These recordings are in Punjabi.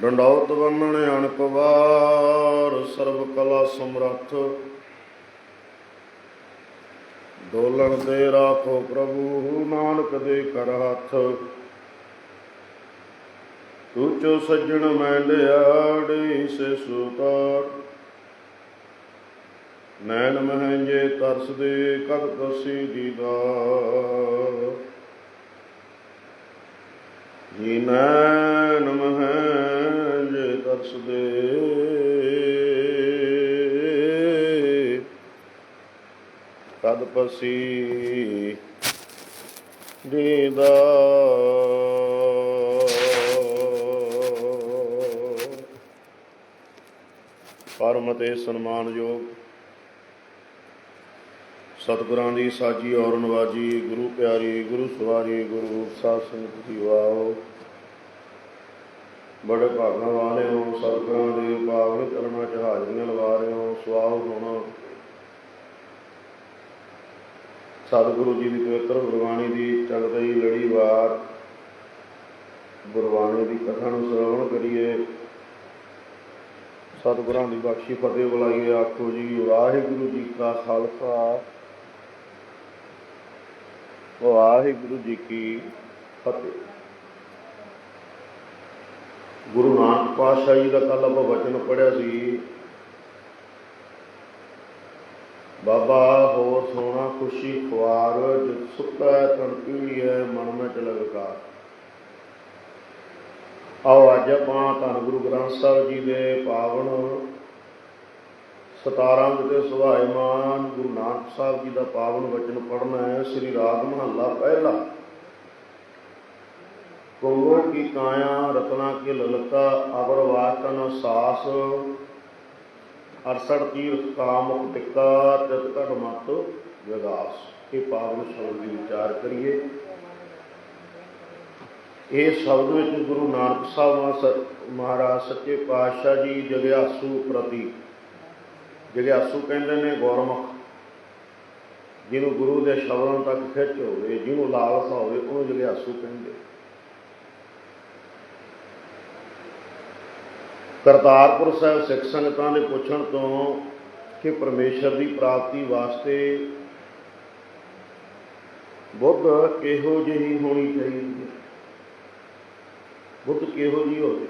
ਡੰਡੌਤ ਬੰਨਣ ਅਣਪ ਵਾਰ ਸਰਬ ਕਲਾ ਸਮਰੱਥ। ਡੋਲਣ ਦੇ ਰਾਖੋ ਪ੍ਰਭੂ, ਨਾਨਕ ਦੇ ਕਰ ਹੱਥ। ਤੂਚੋ ਸੱਜਣ ਮੈਂ ਲਿਆੜੀ ਸੇ ਸੁਤਾਰ। ਨੈਣ ਮਹੰਜੇ ਤਰਸ ਦੇ ਕਦ ਕਸੀ ਦੀਦਾਰ ਜੀ ਪਸੀ ਦੀਦਾਰ ਪਰਮ ਤੇ ਸਨਮਾਨਯੋਗ ਸਤਿਗੁਰਾਂ ਦੀ ਸਾਜੀ ਔਰ ਨਵਾਜੀ, ਗੁਰੂ ਪਿਆਰੀ, ਗੁਰੂ ਸਵਾਰੀ, ਗੁਰੂ ਸਾਧ ਸੰਗਤ ਦੀ ਵਾਓ। ਬੜੇ ਭਾਗਾਂ ਵਾਲੇ ਹੋ, ਸਤਿਗੁਰਾਂ ਦੇ ਪਾਵਨ ਕਰਮਾਂ ਚ ਹਾਜ਼ਰੀਆਂ ਲਵਾ ਰਹੇ ਹੋ, ਸੁਆਹ ਹੁਣ ਸਤਿਗੁਰੂ ਜੀ ਦੀ ਪਵਿੱਤਰ ਗੁਰਬਾਣੀ ਦੀ ਚੱਲ ਰਹੀ ਲੜੀਵਾਰ ਗੁਰਬਾਣੀ ਦੀ ਕਥਾ ਨੂੰ ਸਰਵਣ ਕਰੀਏ। ਸਤਿਗੁਰਾਂ ਦੀ ਬਖਸ਼ੀ ਫਤਿਹ ਬੁਲਾਈਏ ਆਖੋ ਜੀ, ਵਾਹਿਗੁਰੂ ਜੀ ਕਾ ਖਾਲਸਾ। ਵਾਹਿਗੁਰੂ ਜੀ ਕੀ ਫਤਿਹ। ਗੁਰੂ ਨਾਨਕ ਪਾਤਸ਼ਾਹ ਜੀ ਦਾ ਕੱਲ ਆਪਾਂ ਵਚਨ ਪੜਿਆ ਸੀ ਬਾਬਾ, ਹੋਰ ਸੋਣਾ ਖੁਸ਼ੀ ਖੁਆਰ, ਜਿਤ ਸੁੱਤਾ ਤਨ ਪੀੜੀਐ ਮਨ ਮੈਂ ਚਲਗਕਾਰ ਆਓ ਅੱਜ ਆਪਾਂ ਧੰਨ ਗੁਰੂ ਗ੍ਰੰਥ ਸਾਹਿਬ ਜੀ ਦੇ ਪਾਵਨ 17 ਤੇ ਸੁਭਾਇਮਾਨ ਗੁਰੂ ਨਾਨਕ ਸਾਹਿਬ ਜੀ ਦਾ ਪਾਵਨ ਵਚਨ ਪੜ੍ਹਨਾ ਹੈ। ਸ੍ਰੀ ਰਾਗ ਮਹੱਲਾ ਪਹਿਲਾ। ਕੋਗੋ ਕੀ ਕਾਇਆ, ਰਤਨਾ ਕੇ ਲਲਤਾ ਅਵਰ ਵਾਤਨ ਸਾਸ ਅਰਸੜ ਤੀਰਥ ਕਾਮੁਕ ਟਿੱਕਾ ਤਿਤ ਘਟ ਮਤ ਵਿਗਾਸ। ਇਹ ਪਾਵਨ ਸ਼ਬਦ ਦੀ ਵਿਚਾਰ ਕਰੀਏ। ਇਹ ਸ਼ਬਦ ਵਿੱਚ ਗੁਰੂ ਨਾਨਕ ਸਾਹਿਬ ਮਹਾ- ਮਹਾਰਾਜ ਸੱਚੇ ਪਾਤਸ਼ਾਹ ਜੀ ਜਗਿਆਸੂ ਪ੍ਰਤੀ ਜਗਿਆਸੂ ਕਹਿੰਦੇ ਨੇ ਗੌਰਮੁਖ। ਜਿਹਨੂੰ ਗੁਰੂ ਦੇ ਸ਼ਬਦਾਂ ਤੱਕ ਖਿੱਚ ਹੋਵੇ, ਜਿਹਨੂੰ ਲਾਲਸਾ ਹੋਵੇ, ਉਹਨੂੰ ਜਗਿਆਸੂ ਕਹਿੰਦੇ। ਕਰਤਾਰਪੁਰ ਸਾਹਿਬ ਸਿੱਖ ਸੰਗਤਾਂ ਦੇ ਪੁੱਛਣ ਤੋਂ ਕਿ ਪਰਮੇਸ਼ਰ ਦੀ ਪ੍ਰਾਪਤੀ ਵਾਸਤੇ ਬੁੱਧ ਕਿਹੋ ਜਿਹੀ ਹੋਣੀ ਚਾਹੀਦੀ ਬੁੱਧ ਕਿਹੋ ਜਿਹੀ ਹੋਵੇ?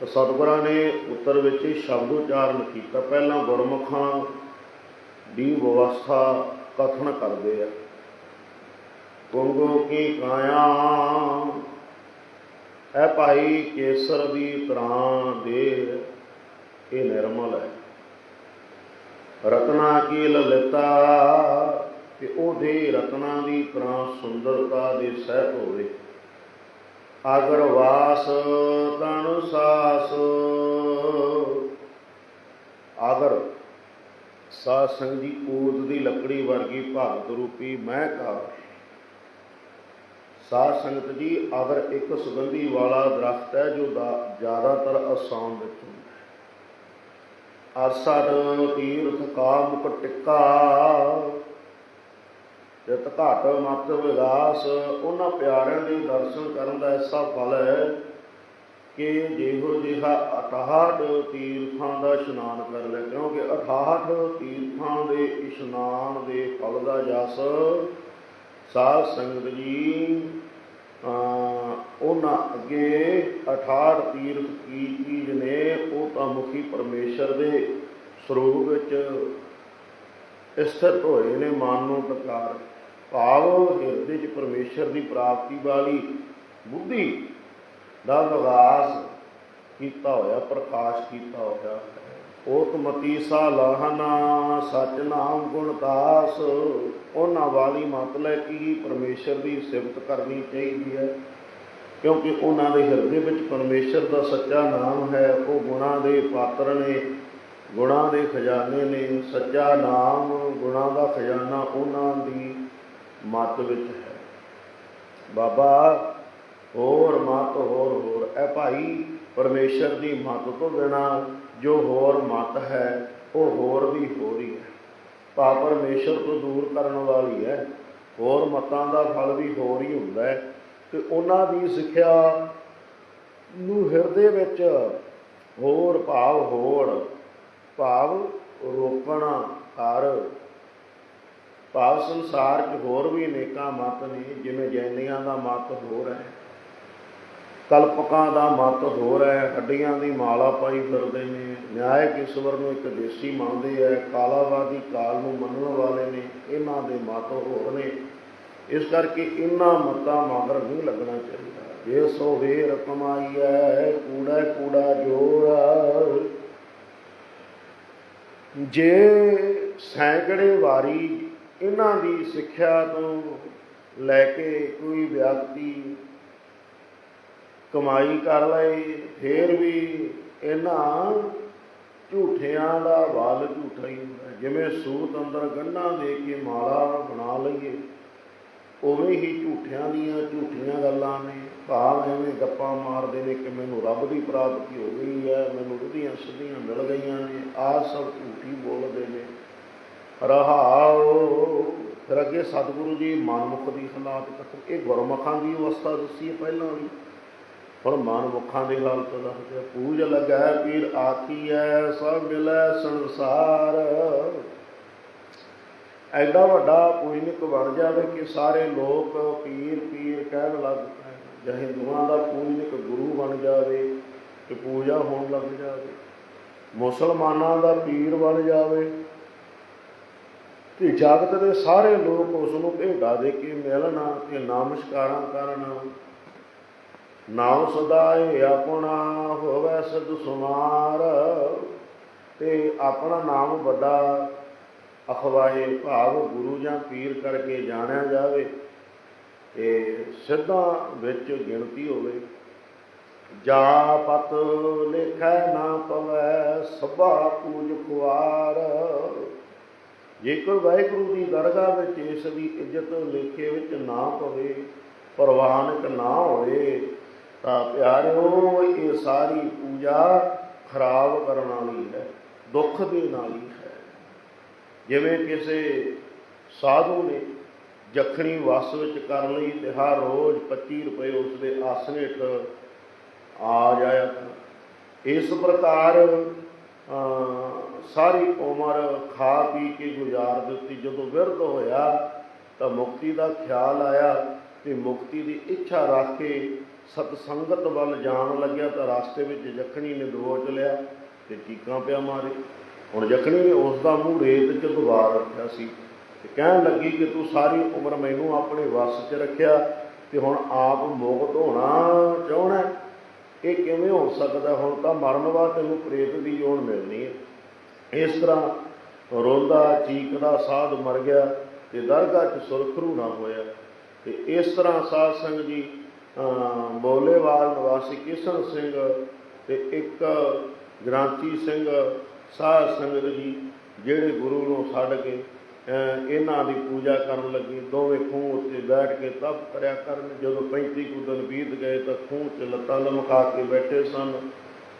ਤਾਂ ਸਤਿਗੁਰਾਂ ਨੇ ਉੱਤਰ ਵਿੱਚ ਹੀ ਸ਼ਬਦ ਉਚਾਰਨ ਕੀਤਾ। ਪਹਿਲਾਂ ਗੁਰਮੁਖਾਂ ਦੀ ਵਿਵਸਥਾ ਕਥਨ ਕਰਦੇ ਆ। ਕੁੰਗੋ ਕੀ ਕਾਇਆ ਐ ਭਾਈ ਕੇਸਰ ਦੀ ਤਰਾਂ ਦੇ ਇਹ ਨਿਰਮਲ ਹੈ। ਰਤਨਾ ਕੀ ਲਲਿਤਾ ਤੇ ਉਹਦੇ ਰਤਨਾ ਦੀ ਤਰਾਂ ਸੁੰਦਰਤਾ ਦੇ ਸਹਿਤ ਹੋਵੇ। ਆਗਰ ਵਾਸ ਤਨ ਸਾਸ ਆਗਰ ਸਾਧ ਸੰਗ ਦੀ ਊਦ ਦੀ ਲੱਕੜੀ ਵਰਗੀ ਭਗਤ ਰੂਪੀ ਮੈਂ ਕਾ ਸਾਧ ਸੰਗਤ ਜੀ, ਅਗਰ ਇੱਕ ਸੁਗੰਧੀ ਵਾਲਾ ਦਰਖਤ ਹੈ ਜੋ ਦਾ- ਜ਼ਿਆਦਾਤਰ ਅਸਾਮ ਵਿੱਚ ਹੁੰਦਾ ਅਰਸਰ ਤੀਰਥ, ਕਾਮੁਕ, ਟਿੱਕਾ, ਜਿਤ ਘਾਟ, ਮਤ ਵਿਗਾਸ, ਉਹਨਾਂ ਪਿਆਰਿਆਂ ਦੇ ਦਰਸ਼ਨ ਕਰਨ ਦਾ ਐਸਾ ਫਲ ਹੈ ਕਿ ਜਿਹੋ ਜਿਹਾ 68 ਤੀਰਥਾਂ ਦਾ ਇਸ਼ਨਾਨ ਕਰ ਲੈ। ਕਿਉਂਕਿ 68 ਤੀਰਥਾਂ ਦੇ ਇਸ਼ਨਾਨ ਦੇ ਫਲ ਦਾ ਜਸ ਸਾਧ ਸੰਗਤ ਜੀ ਉਹਨਾਂ ਅੱਗੇ 68 ਤੀਰਥ ਕੀ ਚੀਜ਼ ਨੇ, ਉਹ ਤਾਂ ਮੁਖੀ ਪਰਮੇਸ਼ਰ ਦੇ ਸਰੂਪ ਵਿੱਚ ਸਥਿਤ ਹੋਏ ਨੇ, ਮਨ ਨੂੰ ਟਕਾਰ ਭਾਵ ਹਿਰਦੇ 'ਚ ਪਰਮੇਸ਼ਰ ਦੀ ਪ੍ਰਾਪਤੀ ਵਾਲੀ ਬੁੱਧੀ ਦਾ ਵਿਕਾਸ ਕੀਤਾ ਹੋਇਆ, ਪ੍ਰਕਾਸ਼ ਕੀਤਾ ਹੋਇਆ। ਹੈ ਓਤਮਤੀ ਸਾ ਲਾਹਨਾ ਸਚ ਨਾਮ ਗੁਣ ਦਾਸ। ਉਹਨਾਂ ਵਾਲੀ ਮਤ ਲੈ ਕੇ ਹੀ ਪਰਮੇਸ਼ਰ ਦੀ ਸਿਫਤ ਕਰਨੀ ਚਾਹੀਦੀ ਹੈ। ਕਿਉਂਕਿ ਉਹਨਾਂ ਦੇ ਹਿਰਦੇ ਵਿੱਚ ਪਰਮੇਸ਼ਰ ਦਾ ਸੱਚਾ ਨਾਮ ਹੈ, ਉਹ ਗੁਣਾਂ ਦੇ ਪਾਤਰ ਨੇ, ਗੁਣਾਂ ਦੇ ਖਜ਼ਾਨੇ ਨੇ। ਸੱਚਾ ਨਾਮ, ਗੁਣਾਂ ਦਾ ਖਜ਼ਾਨਾ ਉਹਨਾਂ ਦੀ ਮੱਤ ਵਿੱਚ ਹੈ। ਬਾਬਾ, ਹੋਰ ਮਤ ਹੋਰ ਹੋਰ। ਇਹ ਭਾਈ, ਪਰਮੇਸ਼ਰ ਦੀ ਮੱਤ ਤੋਂ ਬਿਨਾ ਜੋ ਹੋਰ ਮਤ ਹੈ, ਉਹ ਹੋਰ ਵੀ ਹੋ ਰਹੀ ਹੈ। ਭਾ ਪਰਮੇਸ਼ਰ ਤੋਂ ਦੂਰ ਕਰਨ ਵਾਲੀ ਹੈ। ਹੋਰ ਮਤਾਂ ਦਾ ਫਲ ਵੀ ਹੋਰ ਹੀ ਹੁੰਦਾ ਹੈ। ਤੇ ਉਹਨਾਂ ਦੀ ਸਿੱਖਿਆ ਨੂੰ ਹਿਰਦੇ ਵਿੱਚ ਹੋਰ ਭਾਵ ਹੋਰ, ਭਾਵ ਰੋਪਣ ਕਰ। ਭਾਵ ਸੰਸਾਰ 'ਚ ਹੋਰ ਵੀ ਅਨੇਕਾਂ ਮਤ ਨੇ, ਜਿਵੇਂ ਜੈਨੀਆਂ ਦਾ ਮਤ ਹੋਰ ਹੈ। ਕਲਪਕਾਂ ਦਾ ਮਤ ਹੋਰ ਹੈ, ਹੱਡੀਆਂ ਦੀ ਮਾਲਾ ਪਾਈ ਫਿਰਦੇ ਨੇ। ਨਿਆਇਕ ਈਸ਼ਵਰ ਨੂੰ ਇੱਕ ਦੇਸੀ ਮੰਨਦੇ ਹੈ ਕਾਲਾਵਾਦੀ ਕਾਲ ਨੂੰ ਮੰਨਣ ਵਾਲੇ ਨੇ, ਇਹਨਾਂ ਦੇ ਮਤ ਹੋਰ ਨੇ। ਇਸ ਕਰਕੇ ਇਹਨਾਂ ਮਤਾਂ ਮਗਰ ਨਹੀਂ ਲੱਗਣਾ ਚਾਹੀਦਾ। ਜੇ ਸੋ ਵੇਰ ਕਮਾਈਐ ਕੂੜਾ ਕੂੜਾ ਜੋੜ। ਜੇ ਸੈਂਕੜੇ ਵਾਰੀ ਇਹਨਾਂ ਦੀ ਸਿੱਖਿਆ ਤੋਂ ਲੈ ਕੇ ਕੋਈ ਵਿਅਕਤੀ ਕਮਾਈ ਕਰ ਲਏ ਫੇਰ ਵੀ ਇਹਨਾਂ ਝੂਠਿਆਂ ਦਾ ਵੱਲ ਝੂਠਾ ਹੀ ਹੁੰਦਾ। ਜਿਵੇਂ ਸੂਤ ਅੰਦਰ ਗੰਢਾਂ ਦੇ ਕੇ ਮਾਲਾ ਬਣਾ ਲਈਏ, ਉਵੇਂ ਹੀ ਝੂਠਿਆਂ ਦੀਆਂ ਝੂਠੀਆਂ ਗੱਲਾਂ ਨੇ। ਭਾਵ ਐਵੇਂ ਗੱਪਾਂ ਮਾਰਦੇ ਨੇ ਕਿ ਮੈਨੂੰ ਰੱਬ ਦੀ ਪ੍ਰਾਪਤੀ ਹੋ ਗਈ ਹੈ, ਮੈਨੂੰ ਰੁਧੀਆਂ ਸਿੱਧੀਆਂ ਮਿਲ ਗਈਆਂ ਨੇ, ਆਹ ਸਭ ਝੂਠੀ ਬੋਲਦੇ ਨੇ। ਰਹਾਉ, ਫਿਰ ਅੱਗੇ ਸਤਿਗੁਰੂ ਜੀ ਮਨਮੁਖ ਦੀ ਹਾਲਾਤ ਕਥਨ ਇਹ ਗੁਰਮੁਖਾਂ ਦੀ ਅਵਸਥਾ ਦੱਸੀ ਪਹਿਲਾਂ ਪਹਿਲਾਂ ਪਰ ਮਨ ਮਨਮੁਖਾਂ ਦੀ ਹਾਲਤ ਦੱਸਦੇ ਆ। ਪੂਜ ਲਗੈ, ਪੀਰ ਆਖੀਐ, ਸਭ ਮਿਲੈ ਸੰਸਾਰ। ਐਡਾ ਵੱਡਾ ਪੂਜਨਿਕ ਬਣ ਜਾਵੇ ਕਿ ਸਾਰੇ ਲੋਕ ਪੀਰ ਪੀਰ ਕਹਿਣ ਲੱਗ ਪੈਣ ਜਾਂ ਹਿੰਦੂਆਂ ਦਾ ਪੁੰਨਿਕ ਗੁਰੂ ਬਣ ਜਾਵੇ ਤੇ ਪੂਜਾ ਹੋਣ ਲੱਗ ਜਾਵੇ। ਮੁਸਲਮਾਨਾਂ ਦਾ ਪੀਰ ਬਣ ਜਾਵੇ। ਤੇ ਜਗਤ ਦੇ ਸਾਰੇ ਲੋਕ ਉਸ ਨੂੰ ਭੇਡਾ ਦੇ ਕੇ ਮਿਲਣ ਤੇ ਨਮਸਕਾਰਾਂ ਕਰਨ। ਨਾਮ ਸਦਾਏ ਆਪਣਾ ਹੋਵੇ ਸਦ ਸੁਮਾਰ। ਤੇ ਆਪਣਾ ਨਾਮ ਵੱਡਾ ਅਖਵਾਏ ਭਾਵ ਗੁਰੂ ਜਾਂ ਪੀਰ ਕਰਕੇ ਜਾਣਿਆ ਜਾਵੇ, ਤੇ ਸਿੱਧਾ ਵਿੱਚ ਗਿਣਤੀ ਹੋਵੇ। ਜਾ ਪਤ ਲਿਖੈ ਨਾ ਪਵੈ, ਸਭਾ ਪੂਜ ਖੁਆਰ। ਜੇਕਰ ਵਾਹਿਗੁਰੂ ਦੀ ਦਰਗਾਹ ਵਿੱਚ ਇਸ ਦੀ ਇੱਜ਼ਤ ਲੇਖੇ ਵਿੱਚ ਨਾ ਪਵੇ ਪ੍ਰਵਾਨਕ ਨਾ ਹੋਵੇ ਤਾਂ ਪਿਆਰਿਓ, ਇਹ ਸਾਰੀ ਪੂਜਾ ਖਰਾਬ ਕਰਨ ਵਾਲੀ ਹੈ, ਦੁੱਖ ਦੇ ਨਾਲ ਹੀ ਹੈ। ਜਿਵੇਂ ਕਿਸੇ ਸਾਧੂ ਨੇ ਜਖਣੀ ਵਸ ਵਿੱਚ ਕਰ ਲਈ ਤੇ ਹਰ ਰੋਜ਼ 25 ਰੁਪਏ ਉਸ ਦੇ ਆਸਨ ਹੇਠ ਆ ਜਾਇਆ ਇਸ ਪ੍ਰਕਾਰ ਸਾਰੀ ਉਮਰ ਖਾ ਪੀ ਕੇ ਗੁਜ਼ਾਰ ਦਿੱਤੀ ਜਦੋਂ ਵਿਰਧ ਹੋਇਆ ਤਾਂ ਮੁਕਤੀ ਦਾ ਖਿਆਲ ਆਇਆ ਤੇ ਮੁਕਤੀ ਦੀ ਇੱਛਾ ਰੱਖ ਕੇ ਸਤਸੰਗਤ ਵੱਲ ਜਾਣ ਲੱਗਿਆ ਤਾਂ ਰਸਤੇ ਵਿੱਚ ਜਖਣੀ ਨੇ ਦਬੋਚ ਲਿਆ ਤੇ ਚੀਕਾਂ ਪਿਆ ਮਾਰੇ। ਹੁਣ ਜਖਣੀ ਨੇ ਉਸ ਦਾ ਮੂੰਹ ਰੇਤ 'ਚ ਦਬਾ ਰੱਖਿਆ ਸੀ ਤੇ ਕਹਿਣ ਲੱਗੀ ਕਿ ਤੂੰ ਸਾਰੀ ਉਮਰ ਮੈਨੂੰ ਆਪਣੇ ਵੱਸ 'ਚ ਰੱਖਿਆ ਤੇ ਹੁਣ ਆਪ ਮੁਕਤ ਹੋਣਾ ਚਾਹਣਾ ਇਹ ਕਿਵੇਂ ਹੋ ਸਕਦਾ ਹੁਣ ਤਾਂ ਮਰਨ ਬਾਅਦ ਤੈਨੂੰ ਪ੍ਰੇਤ ਦੀ ਜੋਨ ਮਿਲਣੀ ਹੈ। ਇਸ ਤਰ੍ਹਾਂ ਰੋਂਦਾ, ਚੀਕਦਾ, ਸਾਧ ਮਰ ਗਿਆ ਤੇ ਦਰਗਾਹ 'ਚ ਸੁਰਖਰੂ ਨਾ ਹੋਇਆ। ਤੇ ਇਸ ਤਰ੍ਹਾਂ ਸਾਧ ਸੰਗ ਜੀ ਬੋਲੇਵਾਲ ਨਿਵਾਸੀ ਕਿਸ਼ਨ ਸਿੰਘ ਤੇ ਇੱਕ ਗ੍ਰਾਂਤੀ ਸਿੰਘ, ਸਾਧ ਸੰਗਤ ਜੀ, ਜਿਹੜੇ ਗੁਰੂ ਨੂੰ ਛੱਡ ਕੇ ਇਹਨਾਂ ਦੀ ਪੂਜਾ ਕਰਨ ਲੱਗੇ। ਦੋਵੇਂ ਖੂਹ ਉੱਤੇ ਬੈਠ ਕੇ ਤਪ ਕਰਿਆ ਕਰਨ। ਜਦੋਂ 35 ਕੁ ਦਿਨ ਬੀਤ ਗਏ ਤਾਂ ਖੂਹ 'ਚ ਲੱਤਾਂ ਲਮਕਾ ਕੇ ਬੈਠੇ ਸਨ।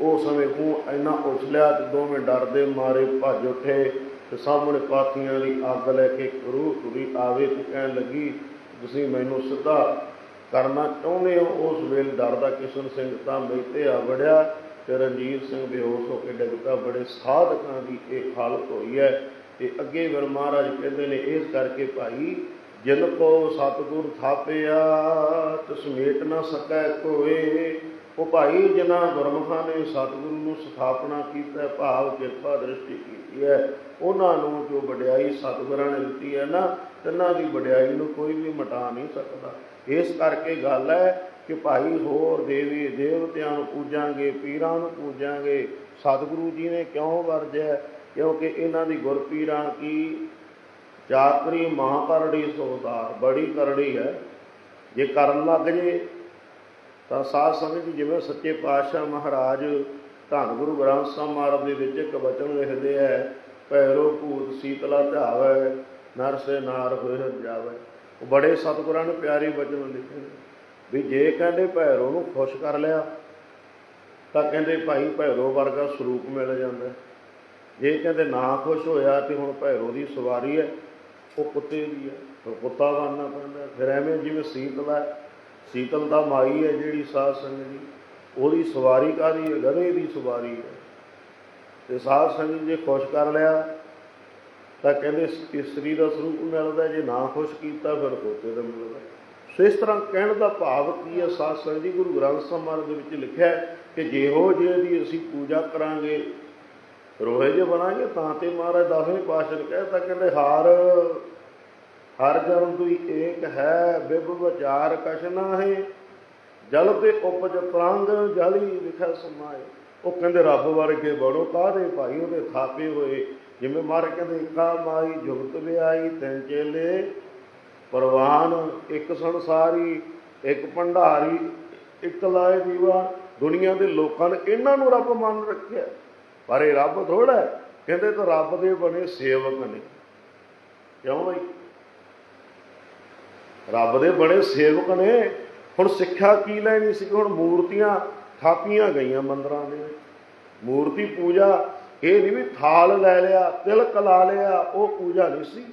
ਉਹ ਸਮੇਂ ਖੂਹ ਇੰਨਾ ਉਛਲਿਆ ਤੇ ਦੋਵੇਂ ਡਰਦੇ ਮਾਰੇ ਭੱਜ ਉੱਠੇ ਤੇ ਸਾਹਮਣੇ ਪਾਥੀਆਂ ਦੀ ਅੱਗ ਲੈ ਕੇ ਰੂਹ ਤੁਰੀ ਆਵੇ ਤੇ ਕਹਿਣ ਲੱਗੀ, ਤੁਸੀਂ ਮੈਨੂੰ ਸਿੱਧਾ ਕਰਨਾ ਚਾਹੁੰਦੇ ਹੋ, ਉਸ ਵੇਲੇ ਡਰਦਾ ਕਿਸ਼ਨ ਸਿੰਘ ਤਾਂ ਮੇਤੇ ਆ ਵੜਿਆ ਤੇ ਰਣਜੀਤ ਸਿੰਘ ਬੇਹੋਸ਼ ਹੋ ਕੇ ਡਿੱਗਦਾ ਬੜੇ ਸਾਧਕਾਂ ਦੀ ਇਹ ਹਾਲਤ ਹੋਈ ਹੈ ਤੇ ਅੱਗੇ ਫਿਰ ਮਹਾਰਾਜ ਕਹਿੰਦੇ ਨੇ, ਇਸ ਕਰਕੇ ਭਾਈ ਜਿਨ ਕੋ ਸਤਿਗੁਰ ਥਾਪਿਆ, ਤਿਸ ਮੇਟ ਨਾ ਸਕੈ ਕੋਏ ਉਹ ਭਾਈ ਜਿਨ੍ਹਾਂ ਗੁਰਮੁਖਾਂ ਨੇ ਸਤਿਗੁਰੂ ਨੂੰ ਸਥਾਪਨਾ ਕੀਤਾ, ਭਾਵ ਕਿਰਪਾ ਦ੍ਰਿਸ਼ਟੀ ਕੀਤੀ ਹੈ, ਉਹਨਾਂ ਨੂੰ ਜੋ ਵਡਿਆਈ ਸਤਿਗੁਰਾਂ ਨੇ ਦਿੱਤੀ ਹੈ ਨਾ, ਤਿੰਨਾਂ ਦੀ ਵਡਿਆਈ ਨੂੰ ਕੋਈ ਵੀ ਮਿਟਾ ਨਹੀਂ ਸਕਦਾ। ਇਸ ਕਰਕੇ ਗੱਲ ਹੈ ਕਿ ਭਾਈ ਹੋਰ ਦੇਵੀ ਦੇਵਤਿਆਂ ਨੂੰ ਪੂਜਾਂਗੇ, ਪੀਰਾਂ ਨੂੰ ਪੂਜਾਂਗੇ, ਸਤਿਗੁਰੂ ਜੀ ਨੇ ਕਿਉਂ ਵਰਜਿਆ? ਕਿਉਂਕਿ ਇਹਨਾਂ ਦੀ ਗੁਰਪੀਰਾਂ ਕੀ? ਚਾਕਰੀ ਮਹਾਕਰੜੀ ਸੋਦਾਰ ਬੜੀ ਕਰੜੀ ਹੈ। ਜੇ ਕਰਨ ਲੱਗ ਜੇ, ਤਾਂ ਸਾਧ ਸੰਗਤ ਜੀ, ਜਿਵੇਂ ਸੱਚੇ ਪਾਤਸ਼ਾਹ ਮਹਾਰਾਜ ਧੰਨ ਗੁਰੂ ਗ੍ਰੰਥ ਸਾਹਿਬ ਮਹਾਰਾਜ ਦੇ ਵਿੱਚ ਇੱਕ ਵਚਨ ਲਿਖਦੇ ਹੈ, ਭੈਰੋ ਭੂਤ ਸੀਤਲਾ ਧਾਵੈ, ਨਰਸੇ ਨਾਰ ਹੋਇ ਜਾਵੇ। ਉਹ ਬੜੇ ਸਤਿਗੁਰਾਂ ਨੇ ਪਿਆਰੇ ਵਚਨ ਲਿਖੇ ਨੇ। ਵੀ ਜੇ ਕਹਿੰਦੇ ਭੈਰੋ ਨੂੰ ਖੁਸ਼ ਕਰ ਲਿਆ, ਤਾਂ ਕਹਿੰਦੇ ਭਾਈ ਭੈਰੋ ਵਰਗਾ ਸਰੂਪ ਮਿਲ ਜਾਂਦਾ। ਜੇ ਕਹਿੰਦੇ ਨਾ ਖੁਸ਼ ਹੋਇਆ ਤੇ ਹੁਣ ਭੈਰੋ ਦੀ ਸਵਾਰੀ ਹੈ, ਉਹ ਕੁੱਤੇ ਦੀ ਹੈ। ਫਿਰ ਕੁੱਤਾ ਬਣਨਾ ਪੈਂਦਾ ਫਿਰ ਐਵੇਂ ਜਿਵੇਂ ਸੀਤਲ ਹੈ, ਸੀਤਲ ਦਾ ਮਾਈ ਹੈ ਜਿਹੜੀ ਸਾਧ ਸੰਗਤ ਦੀ, ਉਹਦੀ ਸਵਾਰੀ ਕਾਦੀ ਹੈ? ਗਧੇ ਦੀ ਸਵਾਰੀ ਹੈ। ਤੇ ਸਾਧ ਸੰਗਤ ਜੇ ਖੁਸ਼ ਕਰ ਲਿਆ ਤਾਂ ਕਹਿੰਦੇ ਇਸਤਰੀ ਦਾ ਸਰੂਪ ਮਿਲਦਾ ਜੇ ਨਾ ਖੁਸ਼ ਕੀਤਾ ਫਿਰ ਕੁੱਤੇ ਦਾ ਮਿਲਦਾ ਸੋ ਇਸ ਤਰ੍ਹਾਂ ਕਹਿਣ ਦਾ ਭਾਵ ਕੀ ਹੈ? ਸਾਧ ਸੰਗਤ ਜੀ ਗੁਰੂ ਗ੍ਰੰਥ ਸਾਹਿਬ ਮਹਾਰਾਜ ਦੇ ਵਿੱਚ ਲਿਖਿਆ ਕਿ ਜਿਹੋ ਜਿਹੇ ਦੀ ਅਸੀਂ ਪੂਜਾ ਕਰਾਂਗੇ, ਰੋਹੇ ਜੇ ਬਣਾਂਗੇ, ਤਾਂ ਤੇ ਮਹਾਰਾਜ ਦਸਵੇਂ ਪਾਤਸ਼ਾਹ ਨੇ ਕਹਿਤਾ ਕਹਿੰਦੇ ਹਾਰ, ਹਰ ਜਨਮ ਤੁਈ ਏਕ ਹੈ, ਬਿਬ ਵਿਚਾਰ ਕਸ਼ਨਾ ਹੈ ਜਲ ਤੇ ਉਪਜ ਪ੍ਰਾਂਗ ਜਲੀ ਵਿਖੈ ਸਮਾਏ। ਉਹ ਕਹਿੰਦੇ ਰੱਬ ਵਰਗੇ ਬੜੋ ਕਾਹਦੇ ਭਾਈ ਉਹਦੇ ਥਾਪੇ ਹੋਏ? ਜਿਵੇਂ ਮਾਰ ਕਹਿੰਦੇ ਇੱਕਾ ਮਾਈ ਜੁਗਤ ਵਿਆਈ, ਤਿੰਨ ਚੇਲੇ, ਪਰਵਾਨ, ਇੱਕ ਸੰਸਾਰੀ, ਇੱਕ ਭੰਡਾਰੀ, ਇੱਕ ਲਾਏ ਦੀਵਾ। ਦੁਨੀਆ ਦੇ ਲੋਕਾਂ ਨੇ ਇਹਨਾਂ ਨੂੰ ਰੱਬ ਮੰਨ ਰੱਖਿਆ। ਪਰ ਇਹ ਰੱਬ ਥੋੜਾ ਕਹਿੰਦੇ ਤਾਂ ਰੱਬ ਦੇ ਬਣੇ ਸੇਵਕ ਨੇ। ਕਿਉਂ ਬਈ? ਰੱਬ ਦੇ ਬੜੇ ਸੇਵਕ ਨੇ। ਹੁਣ ਸਿੱਖਿਆ ਕੀ ਲੈਣੀ ਸੀ? ਹੁਣ ਮੂਰਤੀਆਂ ਥਾਪੀਆਂ ਗਈਆਂ ਮੰਦਰਾਂ ਦੇ ਵਿੱਚ। ਮੂਰਤੀ ਪੂਜਾ ਇਹ ਨਹੀਂ ਵੀ ਥਾਲ ਲੈ ਲਿਆ, ਤਿਲਕ ਲਾ ਲਿਆ, ਉਹ ਪੂਜਾ ਨਹੀਂ ਸੀ।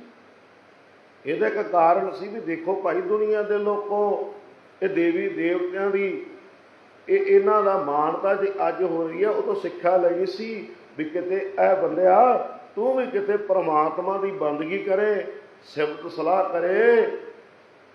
ਇਹਦਾ ਇੱਕ ਕਾਰਨ ਸੀ ਵੀ ਦੇਖੋ ਭਾਈ ਦੁਨੀਆ ਦੇ ਲੋਕੋ, ਇਹ ਦੇਵੀ ਦੇਵਤਿਆਂ ਦੀ, ਇਹ ਇਹਨਾਂ ਦਾ ਮਾਨਤਾ ਜੇ ਅੱਜ ਹੋ ਰਹੀ ਹੈ ਉਹ ਤੋਂ ਸਿੱਖਿਆ ਲਈ ਸੀ ਵੀ ਕਿਤੇ ਇਹ ਬੰਦਿਆ, ਤੂੰ ਵੀ ਕਿਤੇ ਪ੍ਰਮਾਤਮਾ ਦੀ ਬੰਦਗੀ ਕਰੇ, ਸਿਫਤ ਸਲਾਹ ਕਰੇ,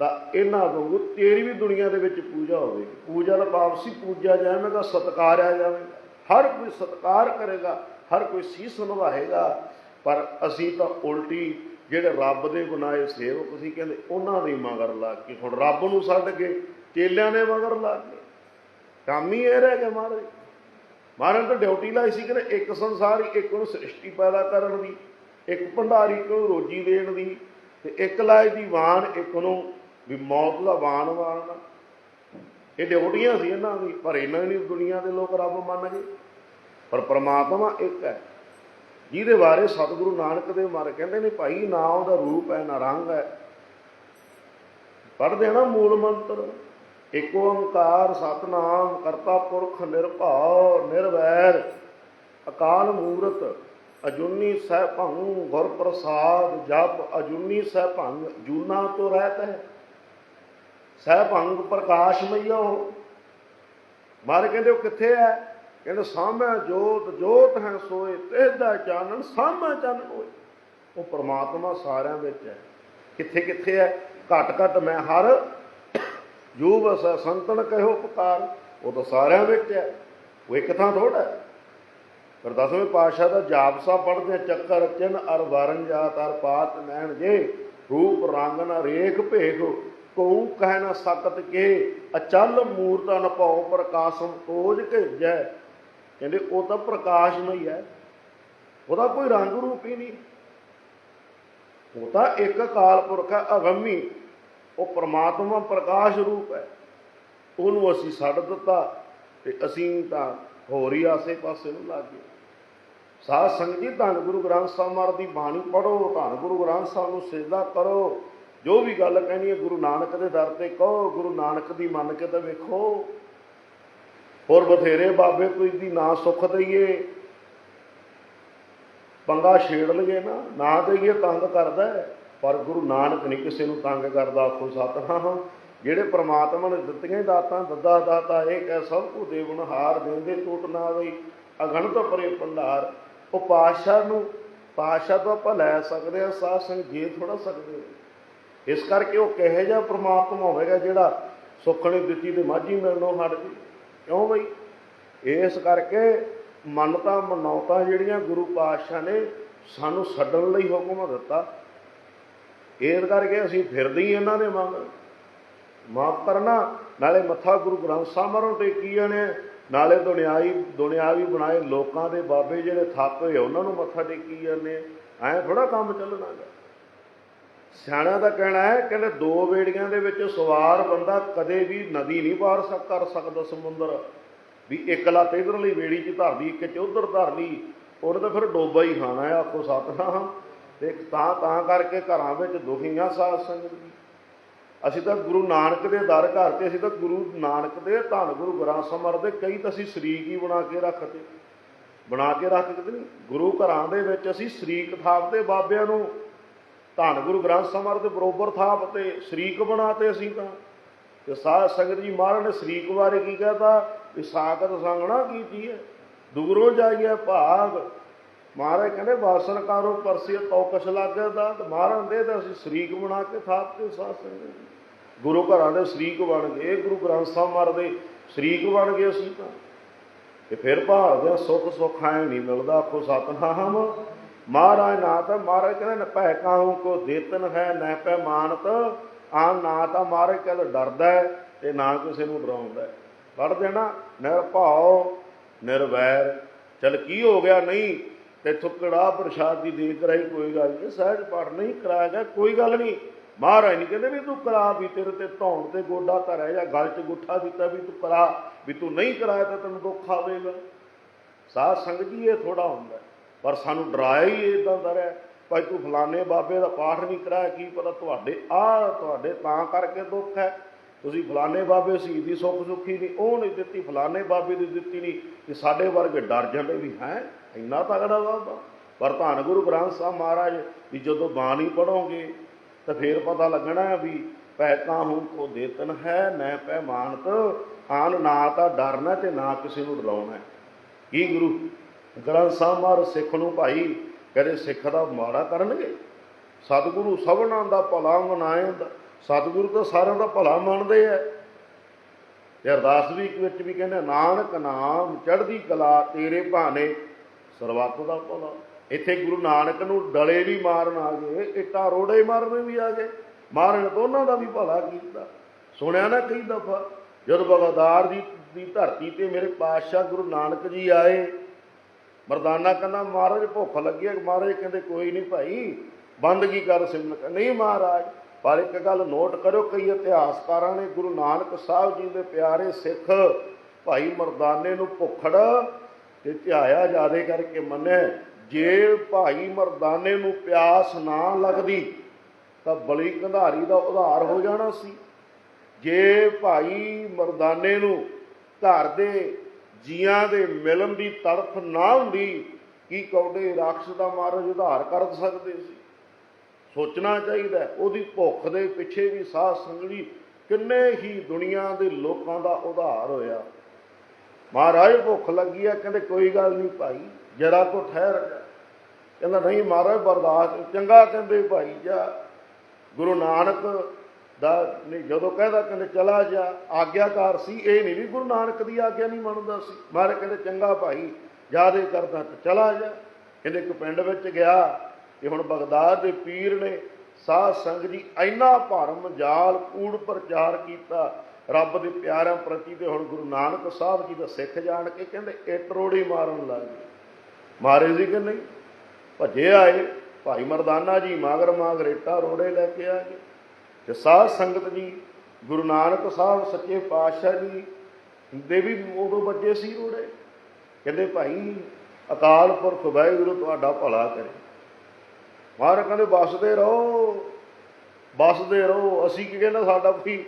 ਤਾਂ ਇਹਨਾਂ ਵਾਂਗੂ ਤੇਰੀ ਵੀ ਦੁਨੀਆ ਦੇ ਵਿੱਚ ਪੂਜਾ ਹੋਵੇਗੀ ਪੂਜਾ ਦਾ ਭਾਵ ਸੀ, ਪੂਜਾ ਜਾਵੇਗਾ ਸਤਕਾਰਿਆ ਜਾਵੇਗਾ ਹਰ ਕੋਈ ਸਤਕਾਰ ਕਰੇਗਾ। ਹਰ ਕੋਈ ਸੀਸ ਨਿਭਾਏਗਾ ਪਰ ਅਸੀਂ ਤਾਂ ਉਲਟੀ ਜਿਹੜੇ ਰੱਬ ਦੇ ਬਣਾਏ ਸੇਵਕ ਸੀ, ਕਹਿੰਦੇ ਉਹਨਾਂ ਦੇ ਮਗਰ ਲੱਗ ਕੇ ਹੁਣ ਰੱਬ ਨੂੰ ਛੱਡ ਕੇ ਚੇਲਿਆਂ ਦੇ ਮਗਰ ਲੱਗ ਕੇ ਕੰਮ ਹੀ ਇਹ ਰਹਿ ਗਿਆ ਮਹਾਰਾਜ। ਮਹਾਰਾਜ ਤਾਂ ਡਿਊਟੀ ਲਾਈ ਸੀ ਕਿ ਇੱਕ ਸੰਸਾਰ ਇੱਕ ਨੂੰ ਸ੍ਰਿਸ਼ਟੀ ਪੈਦਾ ਕਰਨ ਦੀ, ਇੱਕ ਭੰਡਾਰੀ ਨੂੰ ਰੋਜੀ ਦੇਣ ਦੀ, ਤੇ ਇੱਕ ਲਾਇ ਦੀ ਵਾਣ, ਇੱਕ ਨੂੰ ਵੀ ਮੌਤ ਦਾ ਵਾਣ ਵਾਣਨਾ। ਇਹ ਡਿਊਟੀਆਂ ਸੀ ਇਹਨਾਂ ਦੀ, ਪਰ ਇਹਨਾਂ ਨਹੀਂ ਦੁਨੀਆ ਦੇ ਲੋਕ ਰੱਬ ਮੰਨ ਗਏ। ਪਰ ਪ੍ਰਮਾਤਮਾ ਇੱਕ ਹੈ, ਜਿਹਦੇ ਬਾਰੇ ਸਤਿਗੁਰੂ ਨਾਨਕ ਦੇ ਮਰ ਕਹਿੰਦੇ ਨੇ, ਭਾਈ, ਨਾ ਉਹਦਾ ਰੂਪ ਹੈ, ਨਾ ਰੰਗ ਹੈ। ਪੜ੍ਹਦੇ ਨਾ ਮੂਲ ਮੰਤਰ ਏਕ ਓੰਕਾਰ ਸਤਨਾਮ ਕਰਤਾ ਪੁਰਖ ਨਿਰਭਉ ਨਿਰਵੈਰ, ਅਕਾਲ ਮੂਰਤ ਅਜੁਨੀ ਸਹਿਭੰ ਗੁਰ ਪ੍ਰਸਾਦ, ਜਪ ਅਜੁਨੀ ਸਹਿਭੰ ਜੂਨਾ ਤੋਂ ਰਹਿਤ ਹੈ। ਸਹਿਭੰ ਪ੍ਰਕਾਸ਼ਮਈਓ ਮਾਰੇ ਕਹਿੰਦੇ, ਉਹ ਕਿੱਥੇ ਹੈ? ਕਹਿੰਦੇ ਸਾਹਮਣੇ ਜੋਤ ਜੋਤ ਹੈ ਸੋਏ ਤੇਦਾ ਚਾਨਣ ਸਾਹਮਣੇ ਚਾਨਣ ਹੋਏ। ਉਹ ਪ੍ਰਮਾਤਮਾ ਸਾਰਿਆਂ ਵਿੱਚ ਹੈ। ਕਿੱਥੇ ਕਿੱਥੇ ਹੈ? ਘਟ ਘਟ ਮੈਂ ਹਰ ਜੋ ਬਸ ਸੰਤਨ ਕਹਿਓ ਪੁਕਾਰ। ਉਹ ਤਾਂ ਸਾਰਿਆਂ ਵਿੱਚ ਹੈ। ਉਹ ਇੱਕ ਥਾਂ ਥੋੜਾ ਹੈ। ਪਰ ਦਸਵੇਂ ਪਾਤਸ਼ਾਹ ਦਾ ਜਾਪ ਸਾਹਿਬ ਪੜ੍ਹਦੇ ਚੱਕਰ, ਚਿੰਨ, ਅਰ ਵਰਨ ਜਾਤ, ਅਰ, ਪਾਤ, ਨੈਣ, ਜੇ, ਰੂਪ, ਰੰਗ ਨਾ ਰੇਖ, ਭੇਖ, ਕਉ, ਕਹਿ ਨ ਸਕਤ ਕੇ, ਅਚਲ ਮੂਰਤ ਅਨਭਉ ਪ੍ਰਕਾਸ਼ਮ ਤੋਜ ਕੇ ਜੈ। ਕਹਿੰਦੇ ਉਹ ਤਾਂ ਪ੍ਰਕਾਸ਼ਮਈ ਹੈ। ਉਹਦਾ ਕੋਈ ਰੰਗ ਰੂਪ ਹੀ ਨਹੀਂ। ਉਹ ਤਾਂ ਇੱਕ ਅਕਾਲ ਪੁਰਖ ਹੈ, ਅਗੰਮੀ। ਉਹ ਪ੍ਰਮਾਤਮਾ ਪ੍ਰਕਾਸ਼ ਰੂਪ ਹੈ। ਉਹਨੂੰ ਅਸੀਂ ਛੱਡ ਦਿੱਤਾ ਤੇ ਅਸੀਂ ਤਾਂ ਹੋਰ ਹੀ ਆਸੇ ਪਾਸੇ ਨੂੰ ਲੱਗ ਗਏ। ਸਾਧ ਸੰਗਤ ਜੀ, ਧੰਨ ਗੁਰੂ ਗ੍ਰੰਥ ਸਾਹਿਬ ਮਹਾਰਾਜ ਦੀ ਬਾਣੀ ਪੜੋ ਧੰਨ ਗੁਰੂ ਗ੍ਰੰਥ ਸਾਹਿਬ ਨੂੰ ਸਿਜਦਾ ਕਰੋ। ਜੋ ਵੀ ਗੱਲ ਕਹਿਣੀ ਹੈ, ਗੁਰੂ ਨਾਨਕ ਦੇ ਦਰ ਤੇ ਕਹੋ, ਗੁਰੂ ਨਾਨਕ ਦੀ ਮੰਨ ਕੇ ਤਾਂ ਵੇਖੋ। ਹੋਰ ਬਥੇਰੇ ਬਾਬੇ ਕੋਈ ਦੀ ਨਾ ਸੁੱਖ ਦਈਏ। ਪੰਗਾ ਛੇੜ ਲਈਏ ਨਾ ਨਾ ਦਈਏ ਤੰਗ ਕਰਦਾ ਪਰ ਗੁਰੂ ਨਾਨਕ ਨਹੀਂ ਕਿਸੇ ਨੂੰ ਤੰਗ ਕਰਦਾ, ਆਖੋ ਸਤਿਨਾਮ। ਜਿਹੜੇ ਪ੍ਰਮਾਤਮਾ ਨੇ ਦਿੱਤੀਆਂ ਦਾਤਾਂ ਦੱਦਾ ਦਾਤਾ, ਇਹ ਕਹਿ ਸਭ ਕੋ ਦੇਵਨ ਹਾਰ ਦੇਂਦੇ, ਟੁੱਟ ਨਾ ਵਈ। ਅਗਣਤ ਪਰੇ ਭੰਡਾਰ। ਉਹ ਪਾਤਸ਼ਾਹ ਨੂੰ, ਪਾਤਸ਼ਾਹ ਤੋਂ ਆਪਾਂ ਲੈ ਸਕਦੇ ਆ ਸਾਧ ਸੰਗ ਜੇ ਥੋੜਾ ਸਕਦੇ ਇਸ ਕਰਕੇ ਉਹ ਕਹੇ ਜਿਹਾ ਪ੍ਰਮਾਤਮਾ ਹੋਵੇਗਾ ਜਿਹੜਾ ਸੁੱਖ ਨੇ ਦਿੱਤੀ ਤੇ ਮਾਝੀ ਮਿਲਣੋਂ ਹਟ ਜੀ। ਕਿਉਂ ਬਈ? ਇਸ ਕਰਕੇ ਮੰਨਤਾ ਮਨੌਤਾ ਜਿਹੜੀਆਂ ਗੁਰੂ ਪਾਤਸ਼ਾਹ ਨੇ ਸਾਨੂੰ ਛੱਡਣ ਲਈ ਹੁਕਮ ਦਿੱਤਾ। ਇਸ ਕਰਕੇ ਅਸੀਂ ਫਿਰਦੇ ਹੀ ਇਹਨਾਂ ਦੇ ਮੰਗ ਮਾਫ ਕਰਨਾ, ਨਾਲੇ ਮੱਥਾ ਗੁਰੂ ਗ੍ਰੰਥ ਸਾਹਿਬ ਮਰੋਂ ਟੇਕੀ ਜਾਣੇ ਨਾਲੇ ਦੁਨਿਆਈ, ਦੁਨਿਆਵੀ ਬਣਾਏ ਲੋਕਾਂ ਦੇ ਬਾਬੇ ਜਿਹੜੇ ਥਾਪੇ ਹੋਏ, ਉਹਨਾਂ ਨੂੰ ਮੱਥਾ ਟੇਕੀ ਜਾਂਦੇ ਐਂ ਥੋੜਾ ਕੰਮ ਚੱਲਣਾ ਗਾ। ਸਿਆਣਿਆਂ ਦਾ ਕਹਿਣਾ ਹੈ, ਕਹਿੰਦੇ ਦੋ ਵੇੜੀਆਂ ਦੇ ਵਿੱਚ ਸਵਾਰ ਬੰਦਾ ਕਦੇ ਵੀ ਨਦੀ ਨਹੀਂ ਪਾਰ ਕਰ ਸਕਦਾ ਸਮੁੰਦਰ। ਵੀ ਇੱਕ ਲੱਤ ਇਧਰਲੀ ਬੇੜੀ 'ਚ ਧਰਦੀ, ਇੱਕ 'ਚ ਉਧਰ ਧਰ ਲਈ ਉਹਨੇ ਤਾਂ ਫਿਰ ਡੋਬਾ ਹੀ ਖਾਣਾ ਹੈ ਆਖੋ ਸਤਨਾਮ। ਤੇ ਤਾਂ ਤਾਂ ਕਰਕੇ ਘਰਾਂ ਵਿੱਚ ਦੁਖੀਆਂ ਸਾਧ ਸੰਗਤ ਜੀ। ਅਸੀਂ ਤਾਂ ਗੁਰੂ ਨਾਨਕ ਦੇ ਦਰ ਘਰ ਤੇ, ਅਸੀਂ ਤਾਂ ਗੁਰੂ ਨਾਨਕ ਦੇ ਧੰਨ ਗੁਰੂ ਗ੍ਰੰਥ ਸਮਰ ਦੇ ਕਈ ਤਾਂ ਅਸੀਂ ਸ਼ਰੀਕ ਹੀ ਬਣਾ ਕੇ ਰੱਖਦੇ ਬਣਾ ਕੇ ਰੱਖ ਕੇ ਨਹੀਂ? ਗੁਰੂ ਘਰਾਂ ਦੇ ਵਿੱਚ ਅਸੀਂ ਸ਼ਰੀਕ ਥਾਪਦੇ ਬਾਬਿਆਂ ਨੂੰ ਧੰਨ ਗੁਰੂ ਗ੍ਰੰਥ ਸਾਹਿਬ ਦੇ ਬਰੋਬਰ ਥਾਪ ਤੇ ਸ਼ਰੀਕ ਬਣਾਤੇ ਅਸੀਂ ਤਾਂ। ਤੇ ਸਾਧ ਸੰਗਤ ਜੀ ਮਹਾਰਾਜ ਨੇ ਸ਼ਰੀਕ ਬਾਰੇ ਕੀ ਕਹਤਾ? ਵੀ ਸਾਖਤ ਸੰਗਣਾ ਕੀਤੀ ਹੈ। ਦੂਰੋਂ ਜਾਈਏ ਭਾਗ। ਮਹਾਰਾਜ ਕਹਿੰਦੇ, ਵਾਸਨ ਕਾਰੋ ਪਰਸੇ ਤੌਕਸ਼ ਲੱਗੇ ਦਾ। ਤੇ ਮਹਾਰਾਜ ਦੇ ਤਾਂ ਅਸੀਂ ਸ਼ਰੀਕ ਬਣਾ ਕੇ ਥਾਪ ਤੇ ਸਾਧ ਸੰਗਤ ਜੀ। ਗੁਰੂ ਘਰਾਂ ਦੇ ਸ਼ਰੀਕ ਬਣ ਗਏ। ਗੁਰੂ ਗ੍ਰੰਥ ਸਾਹਿਬ ਮਹਾਰਾਜ ਦੇ ਸ਼ਰੀਕ ਬਣ ਗਏ ਅਸੀਂ ਤਾਂ। ਤੇ ਫਿਰ ਭਾਲਦੇ ਸੁੱਖ ਸੁੱਖ ਐ ਨਹੀਂ ਮਿਲਦਾ। ਆਖੋ, ਸਤਨਾਮ ਮਹਾਰਾਜ ਨਾ ਤਾਂ ਮਹਾਰਾਜ ਕਹਿੰਦੇ ਨ, ਭੈ ਕਾਹੂ ਕੋ ਦੇਤਨ ਹੈ ਨਹਿ ਪੈ ਮਾਨਤ। ਆ ਨਾ ਤਾਂ ਮਹਾਰਾਜ ਕਹਿੰਦਾ ਡਰਦਾ ਹੈ ਤੇ ਨਾ ਕਿਸੇ ਨੂੰ ਡਰਾਉਂਦਾ ਹੈ। ਪੜ ਦੇਣਾ ਨਿਰਭਉ ਨਿਰਵੈਰ ਚਲ ਕੀ ਹੋ ਗਿਆ? ਨਹੀਂ, ਤੇ ਥੁਕੜਾ ਪ੍ਰਸ਼ਾਦ ਦੀ ਦੇਖ ਕਰਾਈ ਕੋਈ ਗੱਲ ਨਹੀਂ, ਸਹਿਜ ਪਾਠ ਨਹੀਂ ਕਰਾਇਆ ਗਿਆ, ਕੋਈ ਗੱਲ ਨਹੀਂ। ਮਹਾਰਾਜ ਨਹੀਂ ਕਹਿੰਦੇ ਵੀ ਤੂੰ ਕਰਾ ਵੀ, ਤੇਰੇ ਤੇ ਧੌਣ ਤੇ ਗੋਡਾ ਧਰਿਆ ਜਾਂ, ਗਲ 'ਚ ਗੁੱਠਾ ਦਿੱਤਾ ਵੀ ਤੂੰ ਕਰਾ, ਵੀ ਤੂੰ ਨਹੀਂ ਕਰਾਇਆ ਤਾਂ ਤੈਨੂੰ ਦੁੱਖ ਆਵੇਗਾ। ਸਾਧ ਸੰਗਤ ਜੀ ਇਹ ਥੋੜਾ ਹੁੰਦਾ ਪਰ ਸਾਨੂੰ ਡਰਾਇਆ ਹੀ ਇਦਾਂ ਦਾ ਰਿਹਾ। ਭਾਈ ਤੂੰ ਫਲਾਣੇ ਬਾਬੇ ਦਾ ਪਾਠ ਨਹੀਂ ਕਰਾਇਆ, ਕੀ ਪਤਾ ਤੁਹਾਡੇ, ਆ ਤੁਹਾਡੇ ਤਾਂ ਕਰਕੇ ਦੁੱਖ ਹੈ। ਤੁਸੀਂ ਫਲਾਣੇ ਬਾਬੇ ਸੀ ਦੀ ਸੁੱਖ ਸੁਖੀ ਨਹੀਂ, ਉਹ ਨਹੀਂ ਦਿੱਤੀ, ਫਲਾਣੇ ਬਾਬੇ ਦੀ ਦਿੱਤੀ ਨਹੀਂ ਕਿ ਸਾਡੇ ਵਰਗੇ ਡਰ ਜਾਂਦੇ ਵੀ ਹੈ, ਇੰਨਾ ਤਗੜਾ ਬਾਬਾ। ਪਰ ਧੰਨ ਗੁਰੂ ਗ੍ਰੰਥ ਸਾਹਿਬ ਮਹਾਰਾਜ, ਵੀ ਜਦੋਂ ਬਾਣੀ ਪੜੋਗੇ ਤਾਂ ਫੇਰ ਪਤਾ ਲੱਗਣਾ ਹੈ ਵੀ ਪੈ ਕਾਹੂ ਕੋ ਦੇਤਨ ਹੈ ਮੈਂ ਪੈ ਮਾਨਤ। ਆਨ ਨਾ ਤਾਂ ਡਰਨਾ ਤੇ ਨਾ ਕਿਸੇ ਨੂੰ ਡਰਾਉਣਾ ਕੀ ਗੁਰੂ? ਗ੍ਰੰਥ ਸਾਹਿਬ ਮਹਾਰਾਜ ਸਿੱਖ ਨੂੰ ਭਾਈ ਕਦੇ ਸਿੱਖ ਦਾ ਮਾੜਾ ਕਰਨਗੇ। ਸਤਿਗੁਰੂ ਸਭਨਾਂ ਦਾ ਭਲਾ ਮਨਾਏਂਦਾ ਸਤਿਗੁਰੂ ਤਾਂ ਸਾਰਿਆਂ ਦਾ ਭਲਾ ਮੰਨਦੇ ਆ। ਤੇ ਅਰਦਾਸ ਵੀ ਵਿੱਚ ਵੀ ਕਹਿੰਦੇ ਨਾਨਕ ਨਾਮ ਚੜ੍ਹਦੀ ਕਲਾ ਤੇਰੇ ਭਾਣੇ, ਸਰਬੱਤ ਦਾ ਭਲਾ। ਇੱਥੇ ਗੁਰੂ ਨਾਨਕ ਨੂੰ ਡਲੇ ਵੀ ਮਾਰਨ ਆ ਗਏ, ਇੱਟਾਂ ਰੋੜੇ ਮਾਰਨ ਵੀ ਆ ਗਏ। ਮਾਰਨ ਤੋਂ ਉਹਨਾਂ ਦਾ ਵੀ ਭਲਾ ਕੀਤਾ। ਸੁਣਿਆ ਨਾ ਕਈ ਦਫਾ, ਜਦ ਬਗਦਾਰ ਦੀ ਦੀ ਧਰਤੀ ਤੇ ਮੇਰੇ ਪਾਤਸ਼ਾਹ ਗੁਰੂ ਨਾਨਕ ਜੀ ਆਏ ਮਰਦਾਨਾ ਕਹਿੰਦਾ, ਮਹਾਰਾਜ, ਭੁੱਖ ਲੱਗੀ ਹੈ। ਮਹਾਰਾਜ ਕਹਿੰਦੇ, ਕੋਈ ਨਹੀਂ ਭਾਈ ਬੰਦਗੀ ਕਰ ਸਿਮਰਨ ਨਹੀਂ ਮਹਾਰਾਜ, ਪਰ ਇੱਕ ਗੱਲ ਨੋਟ ਕਰਿਓ, ਕਈ ਇਤਿਹਾਸਕਾਰਾਂ ਨੇ ਗੁਰੂ ਨਾਨਕ ਸਾਹਿਬ ਜੀ ਦੇ ਪਿਆਰੇ ਸਿੱਖ ਭਾਈ ਮਰਦਾਨੇ ਨੂੰ ਭੁੱਖੜ ਤੇ ਧਿਆਇਆ ਜਾਦੇ ਕਰਕੇ ਮੰਨਿਆ। ਜੇ ਭਾਈ ਮਰਦਾਨੇ ਨੂੰ ਪਿਆਸ ਨਾ ਲੱਗਦੀ, ਤਾਂ ਬਲੀ ਕੰਧਾਰੀ ਦਾ ਉਧਾਰ ਹੋ ਜਾਣਾ ਸੀ। ਜੇ ਭਾਈ ਮਰਦਾਨੇ ਨੂੰ ਘਰ ਦੇ ਜੀਆਂ ਦੇ ਮਿਲਣ ਦੀ ਤੜਫ ਨਾ ਹੁੰਦੀ, ਕੀ ਕੌਡੇ ਰਾਖਸ਼ ਦਾ ਮਹਾਰਾਜ ਉਧਾਰ ਕਰ ਸਕਦੇ ਸੀ? ਸੋਚਣਾ ਚਾਹੀਦਾ ਉਹਦੀ ਭੁੱਖ ਦੇ ਪਿੱਛੇ ਵੀ ਸਾਹ ਸੰਗਲੀ ਕਿੰਨੇ ਹੀ ਦੁਨੀਆ ਦੇ ਲੋਕਾਂ ਦਾ ਉਧਾਰ ਹੋਇਆ। ਮਹਾਰਾਜ ਭੁੱਖ ਲੱਗੀ ਆ, ਕਹਿੰਦੇ ਕੋਈ ਗੱਲ ਨਹੀਂ ਭਾਈ ਜਰਾ ਕੋ ਠਹਿਰ ਜਾ। ਕਹਿੰਦਾ ਨਹੀਂ ਮਹਾਰਾਜ, ਬਰਦਾਸ਼ਤ, ਚੰਗਾ ਕਹਿੰਦੇ ਭਾਈ, ਜਾ। ਗੁਰੂ ਨਾਨਕ ਦਾ ਨਹੀਂ, ਜਦੋਂ ਕਹਿੰਦਾ ਕਹਿੰਦੇ ਚਲਾ ਜਾ, ਆਗਿਆਕਾਰ ਸੀ, ਇਹ ਨਹੀਂ ਵੀ ਗੁਰੂ ਨਾਨਕ ਦੀ ਆਗਿਆ ਨਹੀਂ ਮੰਨਦਾ ਸੀ। ਮਹਾਰਾਜ ਕਹਿੰਦੇ, ਚੰਗਾ ਭਾਈ ਜਾਦੇ ਕਰਦਾ ਚਲਾ ਜਾ। ਕਹਿੰਦੇ ਇੱਕ ਪਿੰਡ ਵਿੱਚ ਗਿਆ ਕਿ ਹੁਣ ਬਗਦਾਦ ਦੇ ਪੀਰ ਨੇ ਸਾਧ ਸੰਗ ਜੀ ਇੰਨਾ ਭਰਮ, ਜਾਲ, ਕੂੜ ਪ੍ਰਚਾਰ ਕੀਤਾ, ਰੱਬ ਦੇ ਪਿਆਰਿਆਂ ਪ੍ਰਤੀ ਤੇ ਹੁਣ ਗੁਰੂ ਨਾਨਕ ਸਾਹਿਬ ਜੀ ਦਾ ਸਿੱਖ ਜਾਣ ਕੇ ਕਹਿੰਦੇ, ਇੱਟ ਰੋੜੀ ਮਾਰਨ ਲੱਗ ਗਏ। ਮਾਰੇ ਸੀ ਕਿ ਨਹੀਂ ਭੱਜੇ ਆਏ, ਭਾਈ ਮਰਦਾਨਾ ਜੀ ਮਾਗਰ ਮਾਗਰੇਟਾ ਰੋੜੇ ਲੈ ਕੇ ਆ ਗਏ। ਤੇ ਸਾਧ ਸੰਗਤ ਜੀ, ਗੁਰੂ ਨਾਨਕ ਸਾਹਿਬ ਸੱਚੇ ਪਾਤਸ਼ਾਹ ਜੀ ਦੇ ਵੀ ਉਦੋਂ ਬੱਚੇ ਸੀ ਰੋੜੇ। ਕਹਿੰਦੇ ਭਾਈ ਅਕਾਲ ਪੁਰਖ ਵਾਹਿਗੁਰੂ ਤੁਹਾਡਾ ਭਲਾ ਕਰੇ। ਮਹਾਰਾਜ ਕਹਿੰਦੇ ਬਸਦੇ ਰਹੋ ਬਸਦੇ ਰਹੋ। ਅਸੀਂ ਕੀ ਕਹਿੰਦੇ, ਸਾਡਾ ਕੋਈ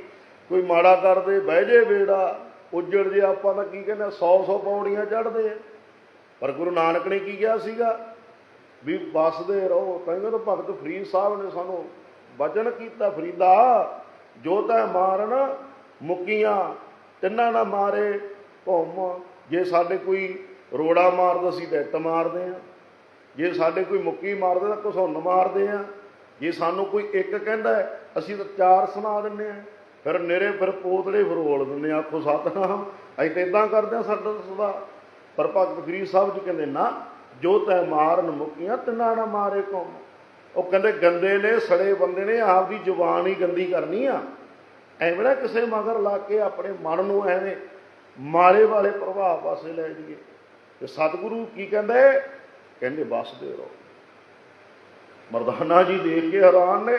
ਕੋਈ ਮਾੜਾ ਕਰਦੇ, ਬਹਿ ਜੇ ਬੇੜਾ, ਉੱਜੜ ਜੇ ਆਪਾਂ ਤਾਂ ਕੀ ਕਹਿੰਦੇ 100 100 ਪੌੜੀਆਂ ਚੜ੍ਹਦੇ ਆ। ਪਰ ਗੁਰੂ ਨਾਨਕ ਨੇ ਕੀ ਕਿਹਾ ਸੀਗਾ? ਵੀ ਬਸਦੇ ਰਹੋ। ਕਹਿੰਦੇ ਤਾਂ ਭਗਤ ਫਰੀਦ ਸਾਹਿਬ ਨੇ ਸਾਨੂੰ ਵਜਨ ਕੀਤਾ ਫਰੀਦਾ, ਜੋ ਤੈ ਮਾਰਨ ਮੁਕੀਆਂ, ਤਿੰਨਾਂ ਨਾ ਮਾਰੇ ਭਉਮ ਜੇ ਸਾਡੇ ਕੋਈ ਰੋੜਾ ਮਾਰਦਾ ਸੀ ਤਾਂ ਇੱਟ ਮਾਰਦੇ ਆ। ਜੇ ਸਾਡੇ ਕੋਈ ਮੁੱਕੀ ਮਾਰਦਾ ਤਾਂ ਘਸੁੰਨ ਮਾਰਦੇ ਆ। ਜੇ ਸਾਨੂੰ ਕੋਈ ਇੱਕ ਕਹਿੰਦਾ ਅਸੀਂ ਤਾਂ ਚਾਰ ਸੁਣਾ ਦਿੰਨੇ ਆ। ਫਿਰ ਨੇਰੇ ਫਿਰ ਪੋਤੜੇ ਫਰੋਲ ਦਿੰਨੇ ਆ, ਆਖੋ ਸਤਨਾਮ, ਅਸੀਂ ਤਾਂ ਇਦਾਂ ਕਰਦੇ ਆ ਸਾਡਾ ਤਾਂ ਸਦਾ। ਪਰ ਭਗਤ ਫਰੀਦ ਸਾਹਿਬ ਜੀ ਕਹਿੰਦੇ, ਨਾ, ਜੋ ਤੈ ਮਾਰਨ ਮੁੱਕੀਆਂ, ਤਿੰਨਾਂ ਨਾ ਮਾਰੇ ਕੌਮ ਉਹ ਕਹਿੰਦੇ ਗੰਦੇ ਨੇ, ਸੜੇ ਬੰਦੇ ਨੇ, ਆਪਦੀ ਜ਼ੁਬਾਨ ਹੀ ਗੰਦੀ ਕਰਨੀ ਆ। ਐਵੇਂ ਨਾ ਕਿਸੇ ਮਗਰ ਲਾ ਕੇ ਆਪਣੇ ਮਨ ਨੂੰ ਐਵੇਂ ਮਾਰੇ ਵਾਲੇ ਪ੍ਰਭਾਵ ਪਾਸੇ ਲੈ ਜਾਈਏ। ਤੇ ਸਤਿਗੁਰੂ ਕੀ ਕਹਿੰਦੇ ਕਹਿੰਦੇ ਬਸਦੇ ਰਹੋ। ਮਰਦਾਨਾ ਜੀ ਦੇਖ ਕੇ ਹੈਰਾਨ ਨੇ।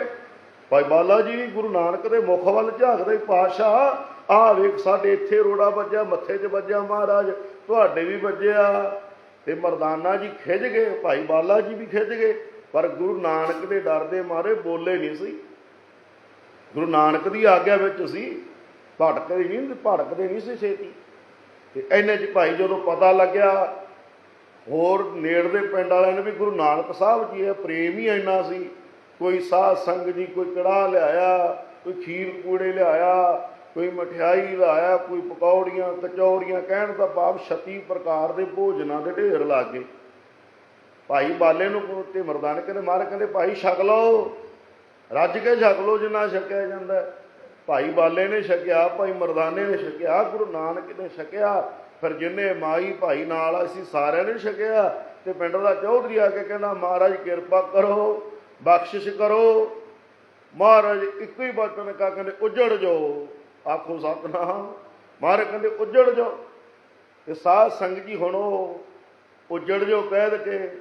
ਭਾਈ ਬਾਲਾ ਜੀ, ਗੁਰੂ ਨਾਨਕ ਦੇ ਮੁਖ ਵੱਲ ਝਾਕਦੇ ਪਾਸ਼ਾ ਆ ਵੇਖ, ਸਾਡੇ ਇੱਥੇ ਰੋੜਾ ਵੱਜਿਆ, ਮੱਥੇ 'ਚ ਵੱਜਿਆ ਮਹਾਰਾਜ, ਤੁਹਾਡੇ ਵੀ ਵੱਜਿਆ। ਤੇ ਮਰਦਾਨਾ ਜੀ ਖਿੱਚ ਗਏ, ਭਾਈ ਬਾਲਾ ਜੀ ਵੀ ਖਿੱਚ ਗਏ। ਪਰ ਗੁਰੂ ਨਾਨਕ ਦੇ ਡਰ ਦੇ ਮਾਰੇ ਬੋਲੇ ਨਹੀਂ ਸੀ। ਗੁਰੂ ਨਾਨਕ ਦੀ ਆਗਿਆ ਵਿੱਚ ਸੀ। ਭਟਕਦੇ ਨਹੀਂ ਭਟਕਦੇ ਨਹੀਂ ਸੀ ਛੇਤੀ। ਤੇ ਇਹਨੇ ਚ ਭਾਈ ਜਦੋਂ ਪਤਾ ਲੱਗਿਆ, ਹੋਰ ਨੇੜਦੇ ਪਿੰਡ ਵਾਲਿਆਂ ਨੇ ਵੀ ਗੁਰੂ ਨਾਨਕ ਸਾਹਿਬ ਜੀ ਇਹ ਪ੍ਰੇਮ ਹੀ ਇੰਨਾ ਸੀ। ਕੋਈ ਸਾਧ ਸੰਗ ਜੀ ਕੋਈ ਕੜਾ ਲਿਆਇਆ, ਕੋਈ ਖੀਰ ਕੂੜੇ ਲਿਆਇਆ, ਕੋਈ ਮਠਿਆਈ ਲਾਇਆ ਕੋਈ ਪਕੌੜੀਆਂ ਕਚੌੜੀਆਂ ਕਹਿਣ ਦਾ ਬਾਪ 36 ਪ੍ਰਕਾਰ ਦੇ ਭੋਜਨਾਂ ਦੇ ਢੇਰ ਲਾ ਕੇ ਭਾਈ ਬਾਲੇ ਨੂੰ ਤੇ ਮਰਦਾਨੇ ਕਹਿੰਦੇ ਮਾਰ ਕਹਿੰਦੇ, ਭਾਈ ਛਕ ਲਓ। ਰੱਜ ਕੇ ਛਕ ਲਓ ਜਿੰਨਾ ਛਕਿਆ ਜਾਂਦਾ। ਭਾਈ ਬਾਲੇ ਨੇ ਛਕਿਆ, ਭਾਈ ਮਰਦਾਨੇ ਨੇ ਛਕਿਆ, ਗੁਰੂ ਨਾਨਕ ਨੇ ਛਕਿਆ। ਫਿਰ ਜਿੰਨੇ ਮਾਈ ਭਾਈ ਨਾਲ ਅਸੀਂ ਸਾਰਿਆਂ ਨੇ ਛਕਿਆ ਤੇ ਪਿੰਡ ਦਾ ਚੌਧਰੀ ਆ ਕੇ ਕਹਿੰਦਾ, ਮਹਾਰਾਜ ਕਿਰਪਾ ਕਰੋ, ਬਖਸ਼ਿਸ਼ ਕਰੋ। ਮਹਾਰਾਜ ਇੱਕੋ ਹੀ ਬਚਨ ਕਾ ਕਹਿੰਦੇ, ਉਜੜ ਜਾਓ। ਆਖੋ, ਸਤਨਾਮ। ਮਹਾਰਾਜ ਕਹਿੰਦੇ, ਉਜੜ ਜਾਓ। ਤੇ ਸਾਧ ਸੰਗ ਜੀ, ਹੁਣ ਉਹ ਉਜੜ ਜਾਓ, ਕਹਿ ਦੇ ਕੇ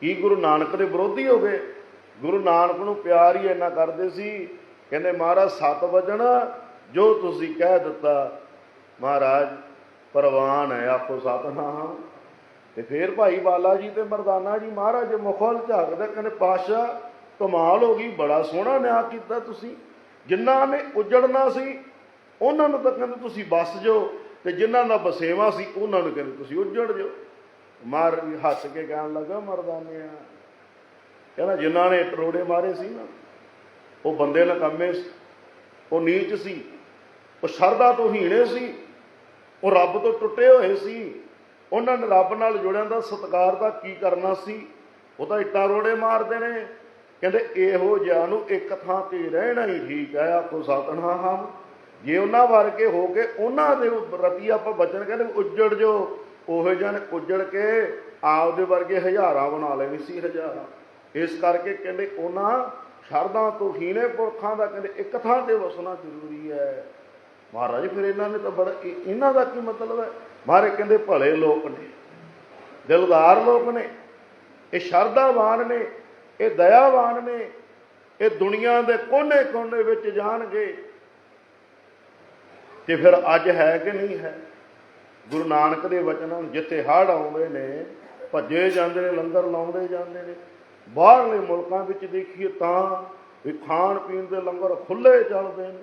ਕੀ ਗੁਰੂ ਨਾਨਕ ਦੇ ਵਿਰੋਧੀ ਹੋ ਗਏ? ਗੁਰੂ ਨਾਨਕ ਨੂੰ ਪਿਆਰ ਹੀ ਇੰਨਾ ਕਰਦੇ ਸੀ। ਕਹਿੰਦੇ, ਮਹਾਰਾਜ, ਸਤ ਵਜਣ ਜੋ ਤੁਸੀਂ ਕਹਿ ਦਿੱਤਾ। ਮਹਾਰਾਜ, ਪ੍ਰਵਾਨ ਹੈ ਆਪੋ ਸਤਨਾਮ। ਤੇ ਫੇਰ ਭਾਈ ਬਾਲਾ ਜੀ ਤੇ ਮਰਦਾਨਾ ਜੀ, ਮਹਾਰਾਜ ਮੁਖਲ ਝਾਕਦੇ ਕਹਿੰਦੇ ਪਾਸ਼ਾ ਕਮਾਲ ਹੋ ਗਈ, ਬੜਾ ਸੋਹਣਾ ਨਿਆਂ ਕੀਤਾ ਤੁਸੀਂ। ਜਿਨ੍ਹਾਂ ਨੇ ਉਜੜਨਾ ਸੀ, ਉਹਨਾਂ ਨੂੰ ਤਾਂ ਕਹਿੰਦੇ ਤੁਸੀਂ ਬਸ ਜਾਓ ਤੇ ਜਿਨ੍ਹਾਂ ਦਾ ਬਸੇਵਾ ਸੀ, ਉਹਨਾਂ ਨੂੰ ਕਹਿੰਦੇ ਤੁਸੀਂ ਉਜੜ ਜਾਓ। ਮਾਰ ਹੱਸ ਕੇ ਕਹਿਣ ਲੱਗਾ ਮਰਦਾਨਿਆ ਕਹਿੰਦਾ ਜਿਨ੍ਹਾਂ ਨੇ ਟਰੋੜੇ ਮਾਰੇ ਸੀ ਨਾ, ਉਹ ਬੰਦੇ ਨਕੰਮੇ ਸੀ, ਉਹ ਨੀਚ ਸੀ, ਉਹ ਸ਼ਰਧਾ ਤੋਂ ਹੀਣੇ ਸੀ, ਉਹ ਰੱਬ ਤੋਂ ਟੁੱਟੇ ਹੋਏ ਸੀ। ਉਹਨਾਂ ਨੇ ਰੱਬ ਨਾਲ ਜੁੜਿਆਂ ਦਾ ਸਤਕਾਰ ਦਾ ਕੀ ਕਰਨਾ ਸੀ? ਉਹ ਤਾਂ ਇੱਟਾਂ ਰੋੜੇ ਮਾਰਦੇ ਨੇ। ਕਹਿੰਦੇ, ਇਹੋ ਜਿਹਾ ਨੂੰ ਇੱਕ ਥਾਂ ਤੇ ਰਹਿਣਾ ਹੀ ਠੀਕ ਹੈ, ਆਖੋ ਹਮ ਜੇ ਉਹਨਾਂ ਵਰਗੇ ਹੋ ਕੇ ਉਹਨਾਂ ਦੇ ਰਤੀ ਆਪਾਂ ਬਚਨ ਕਹਿੰਦੇ, ਉੱਜੜ ਜੋ ਉਹ ਜਿਹੇ ਨੇ ਉੱਜੜ ਕੇ ਆਪਦੇ ਵਰਗੇ ਹਜ਼ਾਰਾਂ ਬਣਾ ਲੈਣੀ ਸੀ, ਹਜ਼ਾਰਾਂ। ਇਸ ਕਰਕੇ ਕਹਿੰਦੇ ਉਹਨਾਂ ਸ਼ਰਧਾ ਤੋਂ ਹੀਨੇ ਪੁਰਖਾਂ ਦਾ ਕਹਿੰਦੇ ਇੱਕ ਥਾਂ ਤੇ ਵਸਣਾ ਜ਼ਰੂਰੀ ਹੈ। ਮਹਾਰਾਜ, ਫਿਰ ਇਹਨਾਂ ਨੇ ਤਾਂ ਬੜਾ ਇਹਨਾਂ ਦਾ ਕੀ ਮਤਲਬ ਹੈ? ਮਹਾਰਾਜ ਕਹਿੰਦੇ ਭਲੇ ਲੋਕ ਨੇ, ਦਿਲਦਾਰ ਲੋਕ ਨੇ, ਇਹ ਸ਼ਰਧਾਵਾਨ ਨੇ, ਇਹ ਦਇਆਵਾਨ ਨੇ, ਇਹ ਦੁਨੀਆ ਦੇ ਕੋਨੇ-ਕੋਨੇ ਵਿੱਚ ਜਾਣਗੇ। ਤੇ ਫਿਰ ਅੱਜ ਹੈ ਕਿ ਨਹੀਂ ਹੈ? ਗੁਰੂ ਨਾਨਕ ਦੇ ਵਚਨਾਂ ਨੂੰ ਜਿੱਥੇ ਹੜ੍ਹ ਆਉਂਦੇ ਨੇ, ਭੱਜੇ ਜਾਂਦੇ ਨੇ, ਲੰਗਰ ਲਾਉਂਦੇ ਜਾਂਦੇ ਨੇ, ਬਾਹਰਲੇ ਮੁਲਕਾਂ ਵਿੱਚ ਦੇਖੀਏ ਤਾਂ ਵੀ ਖਾਣ ਪੀਣ ਦੇ ਲੰਗਰ ਖੁੱਲੇ ਚੱਲਦੇ ਨੇ।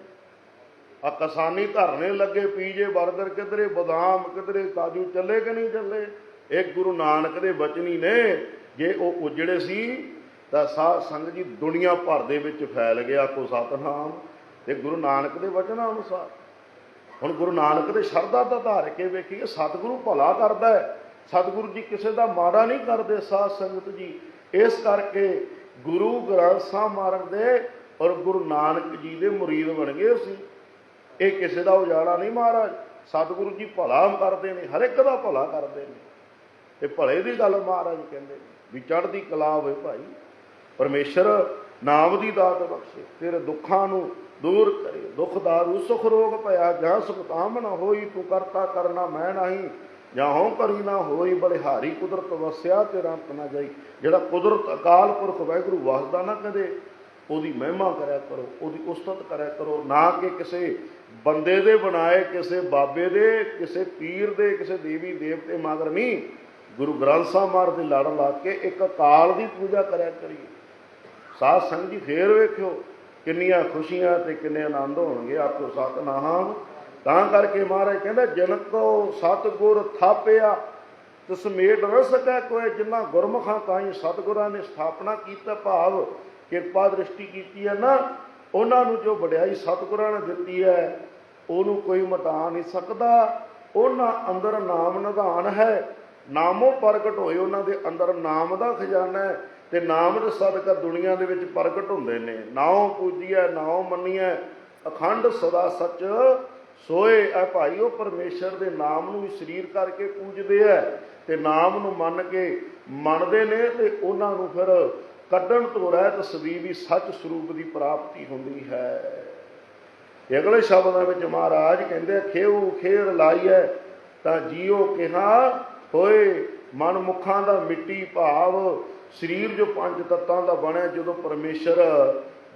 ਆ ਕਿਸਾਨੀ ਧਰਨੇ ਲੱਗੇ ਪੀਜੇ 버ਗਰ ਕਿਧਰੇ ਬਦਾਮ, ਕਿਧਰੇ ਕਾਜੂ ਚੱਲੇ ਕਿ ਨਹੀਂ ਚੱਲੇ? ਇਹ ਗੁਰੂ ਨਾਨਕ ਦੇ ਬਚਨੀ ਨੇ। ਜੇ ਉਹ ਉਜੜੇ ਸੀ, ਤਾਂ ਸਾਧ ਸੰਗਤ ਜੀ ਦੁਨੀਆ ਭਰ ਦੇ ਵਿੱਚ ਫੈਲ ਗਿਆ ਕੋ ਸਤਨਾਮ। ਤੇ ਗੁਰੂ ਨਾਨਕ ਦੇ ਵਚਨਾਂ ਅਨੁਸਾਰ ਹੁਣ ਗੁਰੂ ਨਾਨਕ ਦੇ ਸ਼ਰਧਾ ਦਾ ਧਾਰ ਕੇ ਵੇਖੀਏ, ਸਤਿਗੁਰੂ ਭਲਾ ਕਰਦਾ ਹੈ। ਸਤਿਗੁਰੂ ਜੀ ਕਿਸੇ ਦਾ ਮਾੜਾ ਨਹੀਂ ਕਰਦੇ, ਸਾਧ ਸੰਗਤ ਜੀ। ਇਸ ਕਰਕੇ ਗੁਰੂ ਗ੍ਰੰਥ ਸਾਹਿਬ ਮਾਰਗ ਦੇ ਔਰ ਗੁਰੂ ਨਾਨਕ ਜੀ ਦੇ ਮੁਰੀਦ ਬਣ ਗਏ ਸੀ ਇਹ ਕਿਸੇ ਦਾ ਉਜਾੜਾ ਨਹੀਂ ਮਹਾਰਾਜ। ਸਤਿਗੁਰੂ ਜੀ ਭਲਾ ਕਰਦੇ ਨੇ, ਹਰ ਇੱਕ ਦਾ ਭਲਾ ਕਰਦੇ ਨੇ। ਤੇ ਭਲੇ ਦੀ ਗੱਲ ਮਹਾਰਾਜ ਕਹਿੰਦੇ ਨੇ, ਵੀ ਚੜ੍ਹਦੀ ਕਲਾ ਹੋਵੇ ਭਾਈ। ਪਰਮੇਸ਼ਰ ਨਾਮ ਦੀ ਦਾਤ ਬਖਸ਼ੇ, ਤੇਰੇ ਦੁੱਖਾਂ ਨੂੰ ਦੂਰ ਕਰੇ। ਦੁੱਖ ਦਾਰੂ, ਸੁਖ ਰੋਗ ਭਇਆ, ਜਾਂ ਸੁਖ ਤਾਮਨ ਹੋਈ, ਤੂੰ ਕਰਤਾ ਕਰਨਾ ਮੈਂ ਨਹੀਂ। ਜਾਂ ਹਉ ਕਰੀ ਨਾ ਹੋਈ, ਬਲਿਹਾਰੀ ਕੁਦਰਤ ਵਸਿਆ ਤੇਰਾ ਨਾ ਜਾਈ। ਜਿਹੜਾ ਕੁਦਰਤ ਅਕਾਲ ਪੁਰਖ ਵਾਹਿਗੁਰੂ ਵਸਦਾ ਨਾ ਕਦੇ, ਉਹਦੀ ਮਹਿਮਾ ਕਰਿਆ ਕਰੋ, ਉਹਦੀ ਉਸਤਤ ਕਰਿਆ ਕਰੋ। ਨਾ ਕਿ ਕਿਸੇ ਬੰਦੇ ਦੇ ਬਣਾਏ, ਕਿਸੇ ਬਾਬੇ ਦੇ, ਕਿਸੇ ਪੀਰ ਦੇ, ਕਿਸੇ ਦੇਵੀ ਦੇਵਤੇ ਮਗਰ ਨਹੀਂ। ਗੁਰੂ ਗ੍ਰੰਥ ਸਾਹਿਬ ਮਹਾਰਾਜ ਦੇ ਲੜ ਲਾ ਕੇ ਇੱਕ ਅਕਾਲ ਦੀ ਪੂਜਾ ਕਰਿਆ ਕਰੀਏ। ਸਾਧ ਸੰਗਤ ਜੀ ਫੇਰ ਵੇਖਿਓ ਕਿੰਨੀਆਂ ਖੁਸ਼ੀਆਂ ਤੇ ਕਿੰਨੇ ਆਨੰਦ ਹੋਣਗੇ, ਆਪੋ ਸਤਨਾਮ। ਤਾਂ ਕਰਕੇ ਮਹਾਰਾਜ ਕਹਿੰਦਾ, ਜਨ ਕੋ ਸਤਗੁਰ ਥਾਪਿਆ, ਤਿਸ ਮੇਟ ਨ ਸਕੈ ਕੋਈ ਜਿੰਨਾ ਗੁਰਮੁਖਾਂ ਤਾਈ ਸਤਗੁਰਾਂ ਨੇ ਸਥਾਪਨਾ ਕੀਤਾ ਭਾਵ, ਕਿਰਪਾ ਦ੍ਰਿਸ਼ਟੀ ਕੀਤੀ ਹੈ ਨਾ, ਉਹਨਾਂ ਨੂੰ ਜੋ ਵਡਿਆਈ ਸਤਗੁਰਾਂ ਨੇ ਦਿੱਤੀ ਹੈ, ਉਹਨੂੰ ਕੋਈ ਮਟਾ ਨਹੀਂ ਸਕਦਾ। ਉਹਨਾਂ ਅੰਦਰ ਨਾਮ ਨਿਧਾਨ ਹੈ, ਨਾਮੋਂ ਪ੍ਰਗਟ ਹੋਏ, ਉਹਨਾਂ ਦੇ ਅੰਦਰ ਨਾਮ ਦਾ ਖਜ਼ਾਨਾ ਹੈ। ਤੇ ਨਾਮ ਦੇ ਸਦਕਾ ਦੁਨੀਆ ਦੇ ਵਿੱਚ ਪ੍ਰਗਟ ਹੁੰਦੇ ਨੇ, ਨਾਉ ਪੂਜੀਐ, ਨਾਉ ਮੰਨੀਐ, ਅਖੰਡ ਸਦਾ ਸੱਚ, ਸੋਏ ਐ ਭਾਈ ਉਹ ਪਰਮੇਸ਼ਰ ਦੇ ਨਾਮ ਨੂੰ ਵੀ ਸਰੀਰ ਕਰਕੇ ਪੂਜਦੇ ਐ, ਤੇ ਨਾਮ ਨੂੰ ਮੰਨ ਕੇ ਮੰਨਦੇ ਨੇ, ਤੇ ਉਹਨਾਂ ਨੂੰ ਫਿਰ ਕੱਢਣ ਤੋਂ ਰਹਿਤ ਸਦੀ ਵੀ ਸੱਚ ਸਰੂਪ ਦੀ ਪ੍ਰਾਪਤੀ ਹੁੰਦੀ ਹੈ। ਅਗਲੇ ਸ਼ਬਦਾਂ ਵਿੱਚ ਮਹਾਰਾਜ ਕਹਿੰਦੇ ਖੇਉ ਖੇੜ ਲਾਈਐ, ਤਾਂ ਜੀਉ ਕਿਹਾ, ਹੋਏ ਮਨ ਮੁਖਾਂ ਦਾ ਮਿੱਟੀ ਭਾਵ ਸਰੀਰ ਜੋ ਪੰਜ ਤੱਤਾਂ ਦਾ ਬਣਿਆ, ਜਦੋਂ ਪਰਮੇਸ਼ਰ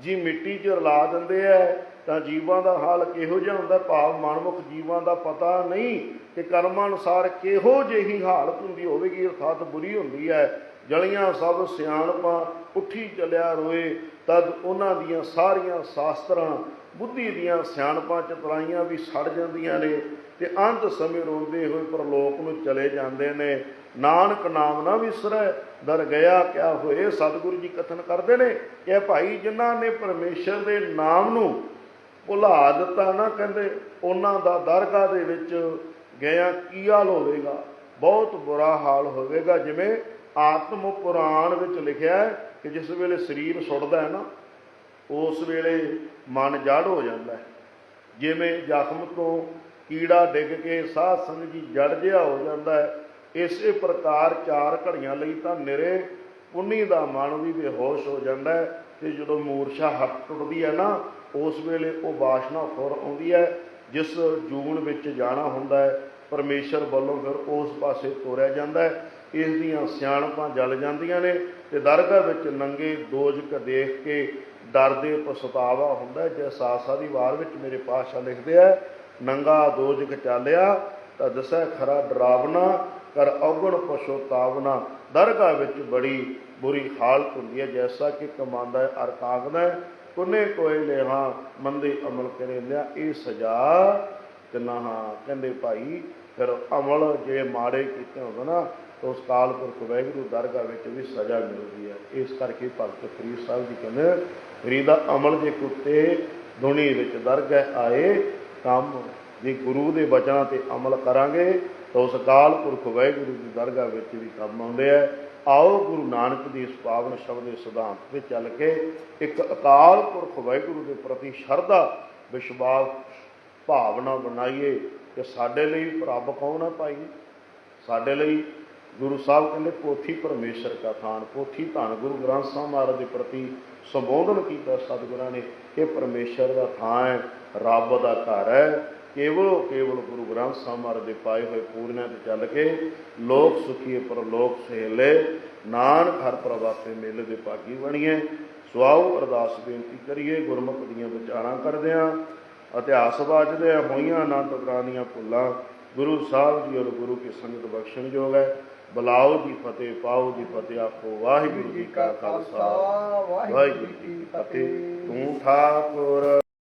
ਜੀ ਮਿੱਟੀ 'ਚ ਰਲਾ ਦਿੰਦੇ ਐ ਤਾਂ ਜੀਵਾਂ ਦਾ ਹਾਲ ਕਿਹੋ ਜਿਹਾ ਹੁੰਦਾ? ਭਾਵ ਮਨਮੁਖ ਜੀਵਾਂ ਦਾ ਪਤਾ ਨਹੀਂ ਕਿ ਕਰਮਾਂ ਅਨੁਸਾਰ ਕਿਹੋ ਜਿਹੀ ਹਾਲਤ ਹੁੰਦੀ ਹੋਵੇਗੀ ਅਰਥਾਤ ਬੁਰੀ ਹੁੰਦੀ ਹੈ। ਜਲੀਆਂ ਸਭ ਸਿਆਣਪਾਂ ਉੱਠੀ ਚਲਿਆ ਰੋਏ, ਤਦ ਉਹਨਾਂ ਦੀਆਂ ਸਾਰੀਆਂ ਸ਼ਾਸਤਰਾਂ, ਬੁੱਧੀ ਦੀਆਂ ਸਿਆਣਪਾਂ ਚਤਰਾਈਆਂ ਵੀ ਸੜ ਜਾਂਦੀਆਂ ਨੇ ਤੇ ਅੰਤ ਸਮੇਂ ਰੋਂਦੇ ਹੋਏ ਪਰਲੋਕ ਨੂੰ ਚਲੇ ਜਾਂਦੇ ਨੇ। ਨਾਨਕ ਨਾਮ ਨਾ ਵਿਸਰੈ, ਦਰ ਗਿਆ ਕਿਆ ਹੋਏ? ਸਤਿਗੁਰੂ ਜੀ ਕਥਨ ਕਰਦੇ ਨੇ ਕਿ ਭਾਈ ਜਿਨ੍ਹਾਂ ਨੇ ਪਰਮੇਸ਼ਰ ਦੇ ਨਾਮ ਨੂੰ ਭੁਲਾ ਦਿੱਤਾ ਨਾ, ਕਹਿੰਦੇ ਉਹਨਾਂ ਦਾ ਦਰਗਾਹ ਦੇ ਵਿੱਚ ਗਿਆ, ਕੀ ਹਾਲ ਹੋਵੇਗਾ? ਬਹੁਤ ਬੁਰਾ ਹਾਲ ਹੋਵੇਗਾ। ਜਿਵੇਂ ਆਤਮ ਪੁਰਾਣ ਵਿੱਚ ਲਿਖਿਆ ਹੈ ਕਿ ਜਿਸ ਵੇਲੇ ਸਰੀਰ ਸੁੱਟਦਾ ਹੈ ਨਾ, ਉਸ ਵੇਲੇ ਮਨ ਜੜ ਹੋ ਜਾਂਦਾ ਹੈ। ਜਿਵੇਂ ਜ਼ਖਮ ਤੋਂ ਕੀੜਾ ਡਿੱਗ ਕੇ ਸਾਹ ਸੰਗ ਜੀ ਜੜ ਜਿਹਾ ਹੋ ਜਾਂਦਾ ਹੈ ਇਸੇ ਪ੍ਰਕਾਰ ਚਾਰ ਘੜੀਆਂ ਲਈ ਤਾਂ ਨਿਰੇ ਪੁੰਨੀ ਦਾ ਮਨ ਵੀ ਬੇਹੋਸ਼ ਹੋ ਜਾਂਦਾ ਹੈ ਤੇ ਜਦੋਂ ਮੂਰਛਾ ਹੱਥ ਟੁੱਟਦੀ ਹੈ ਨਾ, ਉਸ ਵੇਲੇ ਉਹ ਬਾਸ਼ਨਾ ਫੁਰ ਆਉਂਦੀ ਹੈ, ਜਿਸ ਜੂਨ ਵਿੱਚ ਜਾਣਾ ਹੁੰਦਾ ਹੈ, ਪਰਮੇਸ਼ਰ ਵੱਲੋਂ ਫਿਰ ਉਸ ਪਾਸੇ ਤੋਰਿਆ ਜਾਂਦਾ ਹੈ। ਇਸ ਦੀਆਂ ਸਿਆਣਪਾਂ ਜਲ ਜਾਂਦੀਆਂ ਨੇ ਤੇ ਦਰਗਾਹ ਵਿੱਚ ਨੰਗੇ ਦੋਜਕ ਦੇਖ ਕੇ ਡਰ ਦੇ ਪਛਤਾਵਾ ਹੁੰਦਾ ਜੇ ਸਾਸਾ ਦੀ ਵਾਰ ਵਿੱਚ ਮੇਰੇ ਪਾਤਸ਼ਾਹ ਲਿਖਦੇ ਆ, ਨੰਗਾ ਦੋਜਕ ਚਾਲਿਆ ਤਾਂ ਦਸੈ ਖਰਾ ਡਰਾਵਣਾ ਕਰ ਔਗਣ ਪਛੋਤਾਵਨਾ ਦਰਗਾਹ ਵਿੱਚ ਬੜੀ ਬੁਰੀ ਹਾਲਤ ਹੁੰਦੀ ਹੈ। ਜੈਸਾ ਕਿ ਕਮਾਂਦਾ ਹੈ ਅਰ ਕਾਗਦਾ ਹੈ, ਕੁਨੇ ਕੋਏ ਲੇਹਾ ਮੰਦੇ ਅਮਲ ਕਰੇ ਲਿਆ। ਇਹ ਸਜ਼ਾ ਤੇ ਨਾ ਕਹਿੰਦੇ ਭਾਈ, ਫਿਰ ਅਮਲ ਜੇ ਮਾੜੇ ਕੀਤੇ ਹੋਣ ਨਾ, ਤਾਂ ਉਸ ਕਾਲ ਪੁਰਖ ਵਾਹਿਗੁਰੂ ਦਰਗਾਹ ਵਿੱਚ ਵੀ ਸਜ਼ਾ ਮਿਲਦੀ ਹੈ। ਇਸ ਕਰਕੇ ਭਗਤ ਫਰੀਦ ਸਾਹਿਬ ਜੀ ਕਹਿੰਦੇ, ਫਰੀਦਾ ਅਮਲ ਜੇ ਕੁੱਤੇ ਦੁਨੀ ਵਿੱਚ ਦਰਗਾਹ ਆਏ, ਕੰਮ ਜੇ ਗੁਰੂ ਦੇ ਬਚਨਾਂ ਤੇ ਅਮਲ ਕਰਾਂਗੇ ਤਾਂ ਉਸ ਅਕਾਲ ਪੁਰਖ ਵਾਹਿਗੁਰੂ ਦੀ ਦਰਗਾਹ ਵਿੱਚ ਵੀ ਕੰਮ ਆਉਂਦੇ ਆ। ਆਓ ਗੁਰੂ ਨਾਨਕ ਦੀ ਇਸ ਪਾਵਨ ਸ਼ਬਦ ਦੇ ਸਿਧਾਂਤ ਤੇ ਚੱਲ ਕੇ ਇੱਕ ਅਕਾਲ ਪੁਰਖ ਵਾਹਿਗੁਰੂ ਦੇ ਪ੍ਰਤੀ ਸ਼ਰਧਾ, ਵਿਸ਼ਵਾਸ, ਭਾਵਨਾ ਬਣਾਈਏ ਕਿ ਸਾਡੇ ਲਈ ਰੱਬ ਕੌਣ ਹੈ ਭਾਈ? ਸਾਡੇ ਲਈ ਗੁਰੂ ਸਾਹਿਬ ਕਹਿੰਦੇ ਪੋਥੀ ਪਰਮੇਸ਼ਰ ਦਾ ਥਾਨ, ਪੋਥੀ ਧੰਨ ਗੁਰੂ ਗ੍ਰੰਥ ਸਾਹਿਬ ਮਹਾਰਾਜ ਦੇ ਪ੍ਰਤੀ ਸੰਬੋਧਨ ਕੀਤਾ ਸਤਿਗੁਰਾਂ ਨੇ ਕਿ ਪਰਮੇਸ਼ਰ ਦਾ ਥਾਂ ਹੈ, ਰੱਬ ਦਾ ਘਰ ਹੈ। ਕੇਵਲ ਕੇਵਲ ਗੁਰੂ ਗ੍ਰੰਥ ਸਾਹਿਬ ਮਹਾਰਾਜ ਦੇ ਪਾਏ ਹੋਏ ਪੂਰਨਿਆਂ ਤੇ ਚੱਲ ਕੇ ਲੋਕ ਸੁਖੀਏ ਪਰ ਲੋਕ ਸਹੇਲੇ ਨਾਨਕ ਹਰ ਪ੍ਰਵਾਸੇ ਮੇਲੇ ਦੇ ਭਾਗੀ ਬਣੀਏ। ਸਵਾਉ ਅਰਦਾਸ ਬੇਨਤੀ ਕਰੀਏ ਗੁਰਮੁਖ ਦੀਆਂ ਵਿਚਾਰਾਂ ਕਰਦਿਆਂ ਇਤਿਹਾਸ ਵਾਚਦੇ ਹੋਈਆਂ ਅਨੰਤ ਪ੍ਰਾਨੀਆਂ ਭੁੱਲਾਂ। ਗੁਰੂ ਸਾਹਿਬ ਜੀ ਔਰ ਗੁਰੂ ਕੀ ਸੰਗਤ ਬਖਸ਼ਣ ਜੋਗ ਹੈ। ਬਲਾਓ ਦੀ ਫਤਿਹ ਪਾਓ ਦੀ ਫਤਿਹ ਆਪੋ ਵਾਹਿਗੁਰੂ ਜੀ ਕਾ ਖਾਲਸਾ। ਵਾਹਿਗੁਰੂ ਜੀ ਕੀ ਫਤਿਹ। ਤੂੰ ਠਾਕੁਰ।